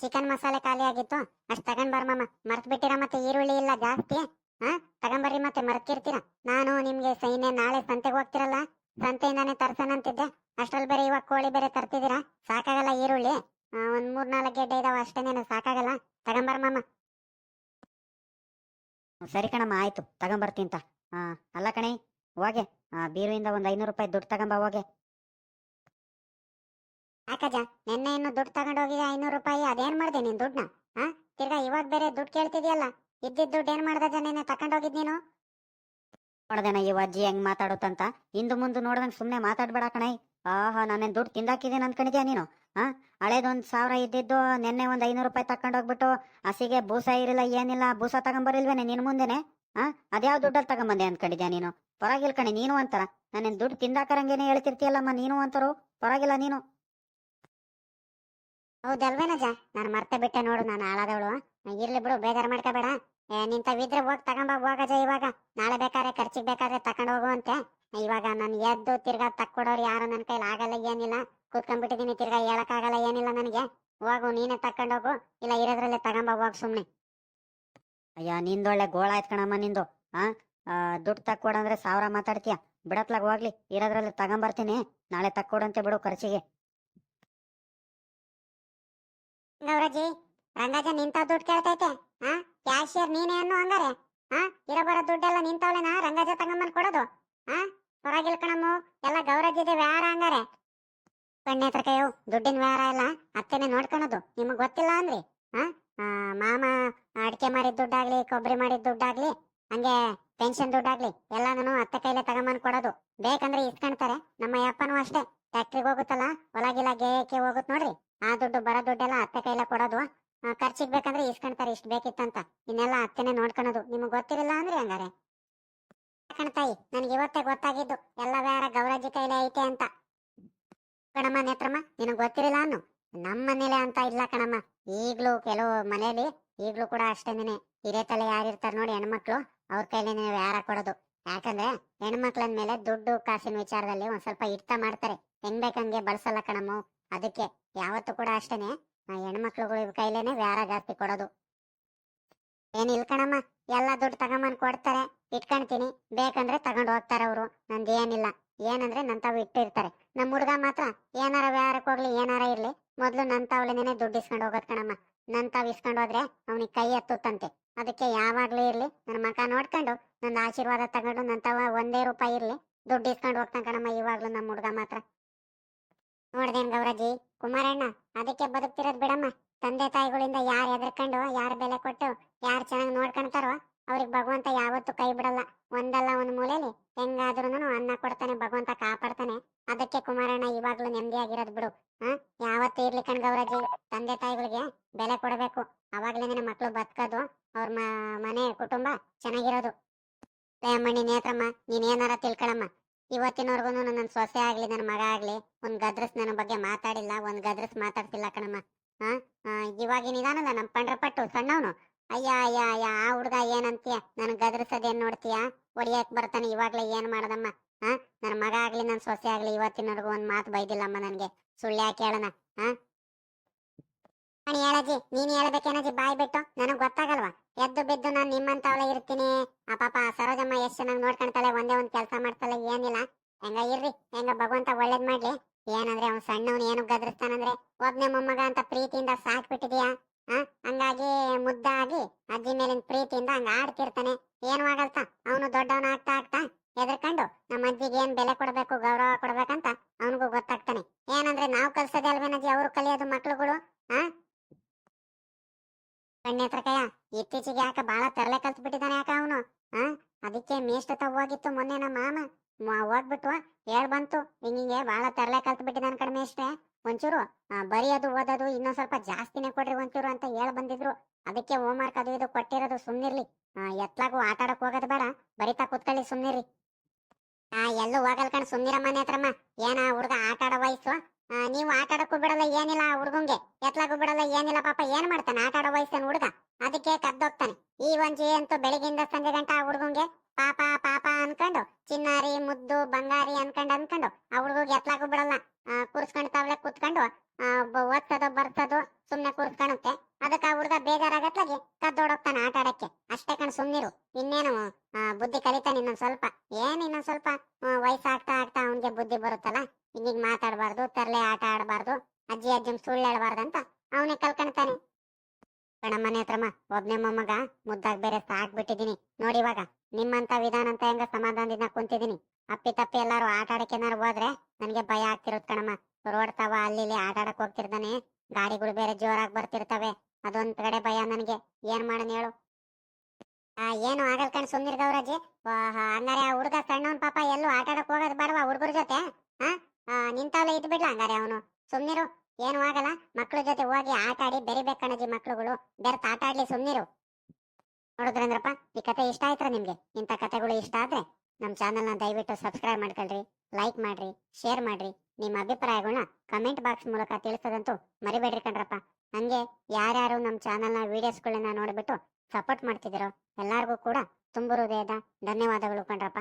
ಚಿಕನ್ ಮಸಾಲೆ ಖಾಲಿ ಆಗಿತ್ತು. ಅಷ್ಟ್ ತಗೊಂಡ್ ಬಾರ ಮರ್ತ್ ಬಿಟ್ಟಿರ ಮತ್ತೆ ಈರುಳ್ಳಿ ಇಲ್ಲ ಜಾಸ್ತಿ. ಹಾ ತಗೊಂಬರ್ರಿ ಮತ್ತೆ ಮರ್ತಿರ್ತೀರ ನಾನು ನಿಮ್ಗೆ ಸೈನ್ಯ ನಾಳೆ ಸಂತೆಗೆ ಹೋಗ್ತಿರಲ್ಲ, ಸಂತೆಯಿಂದಾನೆ ತರ್ಸನಂತಿದ್ದೆ ಅಷ್ಟ್ರಲ್ಲಿ ಬೇರೆ ಇವಾಗ ಕೋಳಿ ಬೇರೆ ತರ್ತಿದ್ದೀರಾ ಸಾಕಾಗಲ್ಲ ಈರುಳ್ಳಿ. ಒಂದ್ ಮೂರ್ ನಾಲ್ಕು ಗೆಡ್ಡೆ ಇದಾವ ಅಷ್ಟೇನೇನು ಸಾಕಾಗಲ್ಲ. ತಗೊಂಬರ್ಮಮ್ಮ ಮಾಮ. ಸರಿ ಕಣಮ್ಮ, ಆಯ್ತು. ತಗೊಂಬರ್ತೀನಿ ಅಂತ ಅಲ್ಲ ಕಣೆ, ಹೋಗೆ. ಬೀರುವಿಂದ ಒಂದು ಐನೂರು ರೂಪಾಯಿ ದುಡ್ಡು ತಗೊಂಬ, ಹೋಗೆ. ಯಾಕಜ್ಜ ನಿನ್ನೆ ಇನ್ನು ದುಡ್ಡು ತಗೊಂಡು ಹೋಗಿದ್ದೆ ಐನೂರು ರೂಪಾಯಿ? ಅದೇನ್ ಮಾಡ್ದೆ ನೀನ್ ದುಡ್ಡನ್ನ ಹಾ ತಿರ್ಗಾ ಇವಾಗ ಬೇರೆ ದುಡ್ಡು ಕೇಳ್ತಿದ್ಯಲ್ಲ, ಇದ್ದಿದ್ ದುಡ್ಡು ಏನ್ ಜನ ನಿನ್ನೆ ತಗೊಂಡೋಗಿದ್ ನೀನು? ನೋಡ್ದೇನ ಈ ಅಜ್ಜಿ ಹೆಂಗ್ ಮಾತಾಡುತ್ತಂತ? ಇಂದು ಮುಂದೆ ನೋಡ್ದಂಗೆ ಸುಮ್ನೆ ಮಾತಾಡ್ಬೇಡ ಕಣೈ. ಆಹಾ, ನಾನೇನ್ ದುಡ್ಡು ತಿಂದಾಕಿದ್ದೀನಿ ಅನ್ಕೊಂಡಿದ್ಯಾ ನೀನು? ಹಾ ಹಳೇದೊಂದ್ ಸಾವಿರ ಇದ್ದಿದ್ದು ನಿನ್ನೆ ಒಂದು ಐನೂರು ರೂಪಾಯಿ ತಕೊಂಡು ಹೋಗ್ಬಿಟ್ಟು ಹಸಿಗೆ ಬೂಸ ಇರಲಿಲ್ಲ ಏನಿಲ್ಲ, ಬೂಸ ತಗೊಂಬರಿಲ್ವೇನೆ ನಿನ್ ಮುಂದೆನೆ? ಹಾ ಅದ್ಯಾವ ದುಡ್ಡಲ್ಲಿ ತಗೊಂಬಂದೆ ಅನ್ಕೊಂಡಿದ್ಯಾ ನೀನು? ಪರವಾಗಿಲ್ಲ ಕಣೆ, ನೀನು ಅಂತಾರ. ನಾನೇನ್ ದುಡ್ಡು ತಿಂದಾಕರಂಗೇನೆ ಹೇಳ್ತಿರ್ತೀಯಲ್ಲಮ್ಮ, ನೀನು ಅಂತಾರು? ಪರವಾಗಿಲ್ಲ ನೀನು. ಹೌದಲ್ವೇನಜ ನಾನು ಮರ್ತೆ ಬಿಟ್ಟೆ ನೋಡು, ನಾನು ಹಾಳಾದವಳು. ಇರ್ಲಿ ಬಿಡು, ಬೇಜಾರು ಮಾಡ್ಕೋಬೇಡ. ನಿಂತ ನಿಂತವಿದ್ರೆ ಹೋಗ್, ತಗೊಂಬ ಹೋಗಜ ಇವಾಗ. ನಾಳೆ ಬೇಕಾದ್ರೆ ಖರ್ಚಿಗೆ ಬೇಕಾದ್ರೆ ತಕೊಂಡ್ ಹೋಗುವಂತೆ ಇವಾಗ ನಾನು ಎದ್ದು ತಿರ್ಗಾ ತಕ್ಕೊಡೋರು ಯಾರು ನನ್ನ ಕೈಲಿ ಆಗಲ್ಲ, ಏನಿಲ್ಲ. ಕೂತ್ಕೊಂಡ್ಬಿಟ್ಟಿದ್ದೀನಿ ತಿರ್ಗಾ ಹೇಳಕ್ಕಾಗಲ್ಲ, ಏನಿಲ್ಲ ನನಗೆ. ಹೋಗು, ನೀನೇ ತಕೊಂಡೋಗು ಇಲ್ಲ ಇರೋದ್ರಲ್ಲೇ ತಗೊಂಬ, ಹೋಗ್ ಸುಮ್ಮನೆ ಅಯ್ಯ, ನಿಂದೊಳ್ಳೆ ಗೋಳ ಆಯ್ತು ಕಣಮ್ಮ ನಿಂದು ಹಾ ದುಡ್ಡು ತಕ್ಕೊಡಂದ್ರೆ ಸಾವಿರ ಮಾತಾಡ್ತೀಯ. ಬಿಡತ್ಲಾಗ ಹೋಗ್ಲಿ, ಇರೋದ್ರಲ್ಲಿ ತಗೊಂಬರ್ತೀನಿ. ನಾಳೆ ತಕ್ಕೊಡಂತೆ ಬಿಡು ಖರ್ಚಿಗೆ. ಗೌರಜಿ ರಂಗಾಜ ನಿಂತ ದುಡ್ಡು ಕೇಳ್ತೈತೆ ಹಾ ಕ್ಯಾಶಿಯರ್ ನೀನೇ ಅನ್ನು ಹಂಗಾರೆ ಹಾ ಇರೋ ಬರೋ ದುಡ್ಡೆಲ್ಲ ನಿಂತವಳೆನಾ ರಂಗಾಜ ತಗೊಂಬಂದ್ ಕೊಡೋದು ಹಾ ಹೊರಗಿಲ್ ಕಣಮ್ಮು, ಎಲ್ಲ ಗೌರಜಿದೆ ವ್ಯಾರ ಹಂಗಾರೆ. ಕಣ್ಣೆ ಹತ್ರ ಕೈಯೋ ದುಡ್ಡಿನ ವ್ಯಾರ ಇಲ್ಲ, ಅತ್ತೆನೆ ನೋಡ್ಕೊಳೋದು, ನಿಮಗ್ ಗೊತ್ತಿಲ್ಲ ಅಂದ್ರಿ ಹಾ ಮಾಮ ಅಡಿಕೆ ಮಾಡಿದ ದುಡ್ಡಾಗ್ಲಿ ಕೊಬ್ಬರಿ ಮಾಡಿದ ದುಡ್ಡಾಗ್ಲಿ, ಹಂಗೆ ಪೆನ್ಷನ್ ದುಡ್ಡಾಗ್ಲಿ, ಎಲ್ಲಾನು ಅತ್ತೆ ಕೈಲೇ ತಗೊಂಬಂದ್ ಕೊಡೋದು. ಬೇಕಂದ್ರೆ ಇಸ್ಕೊಂತಾರೆ ನಮ್ಮ ಯಪ್ಪನೂ ಅಷ್ಟೇ ಫ್ಯಾಕ್ಟ್ರಿಗೆ ಹೋಗುತ್ತಲ್ಲ ಹೊಲಗಿಲ ಗೇಯಕ್ಕೆ ಹೋಗುತ್ತೆ ನೋಡ್ರಿ. ಆ ದುಡ್ಡು ಬರೋ ದುಡ್ಡೆಲ್ಲ ಅತ್ತೆ ಕೈಲೇ ಕೊಡೋದು. ಖರ್ಚಿಗೆ ಬೇಕಂದ್ರೆ ಇಸ್ಕೊಂತಾರೆ ಇಷ್ಟು ಬೇಕಿತ್ತಂತ. ಇನ್ನೆಲ್ಲ ಅತ್ತೆನೆ ನೋಡ್ಕೊಳೋದು ನಿಮಗೆ ಗೊತ್ತಿರಲಿಲ್ಲ ಅಂದ್ರೆ ಹಂಗಾರೆ. ಕಣ್ತಾಯಿ ನನಗೆ ಇವತ್ತೇ ಗೊತ್ತಾಗಿದ್ದು. ಎಲ್ಲ ಬೇರೆ ಗೌರಜ್ಜಿ ಕೈಲೇ ಐತೆ ಅಂತ. ಕಣಮ್ಮ, ನೇತ್ರಮ್ಮ, ನಿನಗೆ ಗೊತ್ತಿರಲಿಲ್ಲ ಅನ್ನು? ನಮ್ಮ ಮನೇಲೆ ಅಂತ ಇಲ್ಲ ಕಣಮ್ಮ. ಈಗಲೂ ಕೆಲವು ಮನೇಲಿ, ಈಗಲೂ ಕೂಡ ಅಷ್ಟೇನೆ ಹಿರೇ ತಲೆ ಯಾರಿರ್ತಾರೆ ನೋಡಿ ಹೆಣ್ಮಕ್ಳು, ಅವ್ರ ಕೈಲೇನೆ ವ್ಯಾರ ಕೊಡೋದು. ಯಾಕಂದ್ರೆ ಹೆಣ್ಮಕ್ಳನ್ ಮೇಲೆ ದುಡ್ಡು ಕಾಸಿನ ವಿಚಾರದಲ್ಲಿ ಒಂದ್ ಸ್ವಲ್ಪ ಇಡ್ತಾ ಮಾಡ್ತಾರೆ. ಹೆಂಗ್ ಬೇಕಂಗೆ ಬಳಸಲ್ಲ ಕಣಮ್ಮ, ಅದಕ್ಕೆ. ಯಾವತ್ತೂ ಕೂಡ ಅಷ್ಟೇನೆ. ಹೆಣ್ಮಕ್ಳುಗಳ ಕೈಲೇನೆ ವ್ಯಾರ ಜಾಸ್ತಿ ಕೊಡೋದು. ಏನಿಲ್ಲ ಕಣಮ್ಮ, ಎಲ್ಲ ದುಡ್ಡು ತಗೊಂಬಂದ್ ಕೊಡ್ತಾರೆ. ಇಟ್ಕೊಂತೀನಿ ಬೇಕಂದ್ರೆ ತಗೊಂಡು ಹೋಗ್ತಾರೆ ಅವರು. ನಂದು ಏನಿಲ್ಲ. ಏನಂದ್ರೆ ನನ್ ತಾವು ಇಟ್ಟಿರ್ತಾರೆ. ನಮ್ಮ ಹುಡುಗ ಮಾತ್ರ ಏನಾರ ವ್ಯಾರಕ್ಕೆ ಹೋಗ್ಲಿ, ಏನಾರ ಇರ್ಲಿ, ಮೊದ್ಲು ನನ್ ತಾವಲೇನೆ ದುಡ್ಡು ಇಸ್ಕೊಂಡು ಹೋಗೋದ್ ಕಣಮ್ಮ. ನಂತಾವ್ ತಾವ್ ಇಸ್ಕೊಂಡು ಹೋದ್ರೆ ಅವ್ನಿಗೆ ಕೈ ಎತ್ತುತ್ತಂತೆ. ಅದಕ್ಕೆ ಯಾವಾಗ್ಲೂ ಇರ್ಲಿ ನನ್ನ ಮಕ ನೋಡ್ಕೊಂಡು ನನ್ನ ಆಶೀರ್ವಾದ ತಗೊಂಡು ನನ್ ತಾವ ಒಂದೇ ರೂಪಾಯಿ ಇರ್ಲಿ, ದುಡ್ಡು ಇಸ್ಕೊಂಡು ಹೋಗ್ತಾನ ಕಣಮ್ಮ ಇವಾಗ್ಲೂ ನಮ್ಮ ಹುಡುಗ ಮಾತ್ರ. ನೋಡ್ದೇನ್ ಗೌರಜ್ಜಿ? ಕುಮಾರಣ್ಣ, ಅದಕ್ಕೆ ಬದುಕ್ತಿರೋದ್ ಬಿಡಮ್ಮ. ತಂದೆ ತಾಯಿಗಳಿಂದ ಯಾರು ಎದ್ರಕೊಂಡು ಯಾರು ಬೆಲೆ ಕೊಟ್ಟು, ಯಾರು ಚೆನ್ನಾಗಿ ನೋಡ್ಕೊಂತಾರೋ, ಅವ್ರಿಗೆ ಭಗವಂತ ಯಾವತ್ತೂ ಕೈ ಬಿಡಲ್ಲ. ಒಂದಲ್ಲ ಒಂದು ಮೂಲೆಯಲ್ಲಿ ಹೆಂಗಾದ್ರೂ ಅನ್ನ ಕೊಡ್ತಾನೆ, ಭಗವಂತ ಕಾಪಾಡ್ತಾನೆ. ಅದಕ್ಕೆ ಕುಮಾರಣ್ಣ ಇವಾಗ್ಲೂ ನೆಮ್ಮದಿಯಾಗಿರೋದ್ ಬಿಡು. ಹಾ ಯಾವತ್ತೂ ಇರ್ಲಿ ಗೌರಜಿ ತಂದೆ ತಾಯಿಗಳಿಗೆ ಬೆಲೆ ಕೊಡಬೇಕು. ಅವಾಗ್ಲೇನೆ ಮಕ್ಳು ಬದುಕೋದು, ಅವ್ರ ಮನೆ ಕುಟುಂಬ ಚೆನ್ನಾಗಿರೋದು. ನೇತ್ರಮ್ಮ ನೀನೇನಾರ ತಿಳ್ಕೊಳಮ್ಮ. ಇವತ್ತಿನವರೆಗೂ ನನ್ನ ಸೊಸೆ ಆಗ್ಲಿ ನನ್ನ ಮಗ ಆಗ್ಲಿ ಒಂದ್ ಗದ್ರಸ್ ನನ್ನ ಬಗ್ಗೆ ಮಾತಾಡಿಲ್ಲ ಒಂದ್ ಗದ್ರಸ್ ಮಾತಾಡ್ತಿಲ್ಲ ಕಣಮ್ಮ. ಹಾ ಆ, ಇವಾಗ ನಿಧಾನಲ್ಲ ನಮ್ ಪಂಡ್ರಪಟ್ಟು ಸಣ್ಣವನು. ಅಯ್ಯ ಅಯ್ಯ ಅಯ್ಯ ಆ ಹುಡ್ಗ ಏನಂತೀಯ? ನನ್ ಗದ್ರಸದೇನ್ ನೋಡ್ತೀಯ? ಹೊಡಿಯಕ್ ಬರ್ತಾನೆ ಇವಾಗ್ಲೇ ಏನ್ ಮಾಡದಮ್ಮ? ಹ ನನ್ ಮಗ ಆಗ್ಲಿ ನನ್ ಸೊಸೆ ಆಗ್ಲಿ ಇವತ್ತಿನವರೆಗೂ ಒಂದ್ ಮಾತು ಬೈದಿಲ್ಲಮ್ಮ ನನ್ಗೆ. ಸುಳ್ಳು ಯಾಕೆ ಹೇಳೋಣ ಹಾ ಹೇಳಜ್ಜಿ ನೀನ್ ಹೇಳ್ಬೇಕೇನಜಿ ಬಾಯ್ ಬಿಟ್ಟು. ನನಗ್ ಗೊತ್ತಾಗಲ್ವಾ? ಎದ್ದು ಬಿದ್ದು ನಾನು ನಿಮ್ಮಂತವಳೆ ಇರ್ತೀನಿ. ಆ ಪಾಪ ಸರೋಜಮ್ಮ ಎಷ್ಟು ಚೆನ್ನಾಗಿ ನೋಡ್ಕೊಂತಾಳೆ ಒಂದೇ ಒಂದು ಕೆಲಸ ಮಾಡ್ತಾಳೆ, ಏನಿಲ್ಲ. ಹೆಂಗ ಇರ್ರಿ, ಹೆಂಗ ಭಗವಂತ ಒಳ್ಳೇದ್ ಮಾಡ್ಲಿ. ಏನಂದ್ರೆ ಅವ್ನು ಸಣ್ಣವ್ನು ಏನು ಗದ್ರಿಸ್ತಾನಂದ್ರೆ, ಒಬ್ನೇ ಮೊಮ್ಮಗ ಅಂತ ಪ್ರೀತಿಯಿಂದ ಸಾಕ್ಬಿಟ್ಟಿದ್ಯಾ? ಆ, ಹಂಗಾಗಿ ಮುದ್ದಾಗಿ ಅಜ್ಜಿ ಮೇಲಿನ ಪ್ರೀತಿಯಿಂದ ಹಂಗ ಆಡ್ತಿರ್ತಾನೆ. ಏನು ಆಗಲ್ತ. ಅವನು ದೊಡ್ಡವನ ಆಗ್ತಾ ಆಗ್ತಾ ಎದ್ರಕೊಂಡು ನಮ್ಮ ಅಜ್ಜಿಗೆ ಏನ್ ಬೆಲೆ ಕೊಡ್ಬೇಕು, ಗೌರವ ಕೊಡ್ಬೇಕಂತ ಅವನಿಗೂ ಗೊತ್ತಾಗ್ತಾನೆ. ಏನಂದ್ರೆ ನಾವು ಕಲ್ಸೋದೇ ಅಲ್ವೇನಜ್ಜಿ, ಅವರು ಕಲಿಯೋದು ಮಕ್ಳುಗಳು? ಆ? ಕಣ್ಣೆತ್ರಕಯ್ಯ ಇತ್ತೀಚೆಗೆ ಯಾಕ ಬಾಳ ತರಲೆ ಕಲ್ತ್ ಬಿಟ್ಟಿದ್ದಾನೆ ಯಾಕ ಅವನು? ಆ? ಅದಕ್ಕೆ ಮೇಷ್ಟ ಹೋಗಿತ್ತು ಮೊನ್ನೆ ನಮ್ಮ ಮಾಮ. ಹೋಗ್ಬಿಟ್ಟು ಹೇಳ್ ಬಂತು, ಹಿಂಗಿಂಗೆ ಬಾಳ ತರಲೆ ಕಲ್ತ್ ಬಿಟ್ಟಿದ್ದಾನೆ ಕಡೆ ಮೇಷ್ಟೆ ಒಂಚೂರು ಬರೆಯೋದು, ಓದೋದು ಇನ್ನೊಂದ್ ಸ್ವಲ್ಪ ಜಾಸ್ತಿನೇ ಕೊಡ್ರಿ ಒಂಚೂರು ಅಂತ ಹೇಳ್ ಬಂದಿದ್ರು. ಅದಕ್ಕೆ ಹೋಮ್ವರ್ಕ್ ಅದು ಇದು ಕೊಟ್ಟಿರೋದು ಸುಮ್ನಿರ್ಲಿ. ಎತ್ಲಾಗೂ ಆಟ ಆಡಕ್ ಹೋಗೋದ್ ಬೇಡ, ಬರಿತಾ ಕೂತ್ಕೊಳ್ಳಿ ಸುಮ್ನಿರ್ರಿ. ಆ, ಎಲ್ಲೂ ಹೋಗಲ್ ಕಣ್ ಸುಮ್ನಿರಮ್ಮನೆ ಹತ್ರಮ್ಮ. ಏನ ಹುಡುಗ ಆಟ ಆಡೋ ವಯಸ್ಸು? ನೀವು ಆಟ ಆಡಕ್ಕೂ ಬಿಡಲ್ಲ, ಏನಿಲ್ಲ ಆ ಹುಡ್ಗಂಗೆ. ಎತ್ಲಾಗೂ ಬಿಡಲ್ಲ, ಏನಿಲ್ಲ ಪಾಪ, ಏನ್ ಮಾಡ್ತಾನೆ? ಆಟ ಆಡೋ ವಯಸ್ಸನ್ ಹುಡುಗ. ಅದಕ್ಕೆ ಕದ್ದೋಗ್ತಾನೆ ಈ ಒಂಜಿ ಅಂತೂ ಬೆಳಿಗ್ಗೆಯಿಂದ ಸಂಜೆ ಗಂಟ ಆ ಹುಡುಗಂಗೆ ಪಾಪ ಪಾಪ ಅನ್ಕೊಂಡು, ಚಿನ್ನಾರಿ, ಮುದ್ದು, ಬಂಗಾರಿ ಅನ್ಕೊಂಡು ಅನ್ಕೊಂಡು, ಆ ಹುಡುಗಿಗೆ ಎತ್ಲಾಗೂ ಬಿಡಲ್ಲ. ಕೂರ್ಸ್ಕೊಂಡು ತಾವ್ಲೆ ಕೂತ್ಕೊಂಡು ಓದ್ಸೋದು, ಬರ್ಸೋದು, ಸುಮ್ನೆ ಕೂರ್ಸ್ಕೊಳುತ್ತೆ ಅದಕ್ಕೆ ಆ ಹುಡುಗ ಬೇಜಾರಾಗತ್ಲಾಗಿ ಕದ್ದೋಡೋಗ್ತಾನೆ ಆಟ ಆಡಕ್ಕೆ ಅಷ್ಟೇ ಕಣ್ ಸುಮ್ನಿರು. ಇನ್ನೇನು ಬುದ್ಧಿ ಕಲಿತಾನೆ ಇನ್ನೊಂದ್ ಸ್ವಲ್ಪ. ಏನ್ ಇನ್ನೊಂದ್ ಸ್ವಲ್ಪ ವಯಸ್ಸಾಗ್ತಾ ಆಗ್ತಾ ಅವನ್ಗೆ ಬುದ್ಧಿ ಬರುತ್ತಲ್ಲ? ಹಿಂಗಿಗ್ ಮಾತಾಡಬಾರ್ದು, ತರ್ಲೆ ಆಟ ಆಡಬಾರ್ದು, ಅಜ್ಜಿ ಅಜ್ಜಿ ಸುಳ್ಳು ಹೇಳ್ಬಾರ್ದು ಅಂತ ಅವನೇ ಕಲ್ಕಣ್ತಾನೆ. ಕಣಮ್ಮನೆ ಹತ್ರಮ್ಮ, ಒಬ್ನೇ ಮೊಮ್ಮಗ ಮುದ್ದಾಗ್ ಬೇರೆ ಸಾಕ್ಬಿಟ್ಟಿದೀನಿ ನೋಡಿ ಇವಾಗ, ನಿಮ್ಮಂತ ವಿಧಾನ ಅಂತ ಹೆಂಗ ಸಮಾಧಾನದಿಂದ ಕುಂತಿದೀನಿ ಅಪ್ಪಿ ತಪ್ಪಿ ಎಲ್ಲಾರು ಆಟ ಆಡಕ್ಕೆ ಏನಾರು ಹೋದ್ರೆ ನನ್ಗೆ ಭಯ ಆಗ್ತಿರೋದ್ ಕಣಮ್ಮ. ರೋಡ್ ತಾವ ಅಲ್ಲಿ ಇಲ್ಲಿ ಆಟ ಆಡಕ್ ಹೋಗ್ತಿರ್ತಾನೆ. ಗಾಡಿಗಳು ಬೇರೆ ಜೋರಾಗಿ ಬರ್ತಿರ್ತವೆ. ಅದೊಂದ್ ಕಡೆ ಭಯ ನನಗೆ. ಏನ್ ಮಾಡನ್ ಹೇಳು? ಆ, ಏನು ಆಗಲ್ ಕಣ್ ಸುಮ್ನಿರ್ ಹಂಗಾರೆ ಆ ಹುಡುಗ ಸಣ್ಣವನ್ ಪಾಪ ಎಲ್ಲೂ ಆಟ ಆಡಕ್ ಹೋಗೋದ್ ಬೇಡವಾ ಹುಡುಗರ ಜೊತೆ? ಹಾ ನಿಂತವಲ್ಲ ಇದ್ ಬಿಡ್ಲ ಹಂಗಾರೆ ಅವನು. ಸುಮ್ನಿರು. ಏನು ಆಗಲ್ಲ. ಮಕ್ಕಳ ಜೊತೆ ಹೋಗಿ ಆಟ ಆಡಿ ಬೆರಿಬೇಕು ಮಕ್ಳುಗಳು. ಬೆರ್ತ ಆಟ ಆಡ್ಲಿ ಸುಮ್ನಿರು. ನೋಡಿದ್ರೇಂದ್ರಪ್ಪ ಈ ಕತೆ ಇಷ್ಟ ಆಯ್ತ್ರ ನಿಮ್ಗೆ? ಇಂಥ ಕತೆಗಳು ಇಷ್ಟ ಆದ್ರೆ ನಮ್ಮ ಚಾನಲ್ನ ದಯವಿಟ್ಟು ಸಬ್ಸ್ಕ್ರೈಬ್ ಮಾಡ್ಕೊಳ್ರಿ ಲೈಕ್ ಮಾಡ್ರಿ ಶೇರ್ ಮಾಡ್ರಿ. ನಿಮ್ಮ ಅಭಿಪ್ರಾಯಗಳನ್ನ ಕಮೆಂಟ್ ಬಾಕ್ಸ್ ಮೂಲಕ ತಿಳಿಸೋದಂತೂ ಮರಿಬೇಡ್ರಿ ಕಣ್ರಪ್ಪ. ಹಂಗೆ ಯಾರ್ಯಾರು ನಮ್ಮ ಚಾನಲ್ನ ವಿಡಿಯೋಸ್ಗಳನ್ನ ನೋಡ್ಬಿಟ್ಟು ಸಪೋರ್ಟ್ ಮಾಡ್ತಿದ್ದೀರೋ ಎಲ್ಲಾರ್ಗೂ ಕೂಡ ತುಂಬ ಹೃದಯದ ಧನ್ಯವಾದಗಳು ಕಣ್ರಪ್ಪ.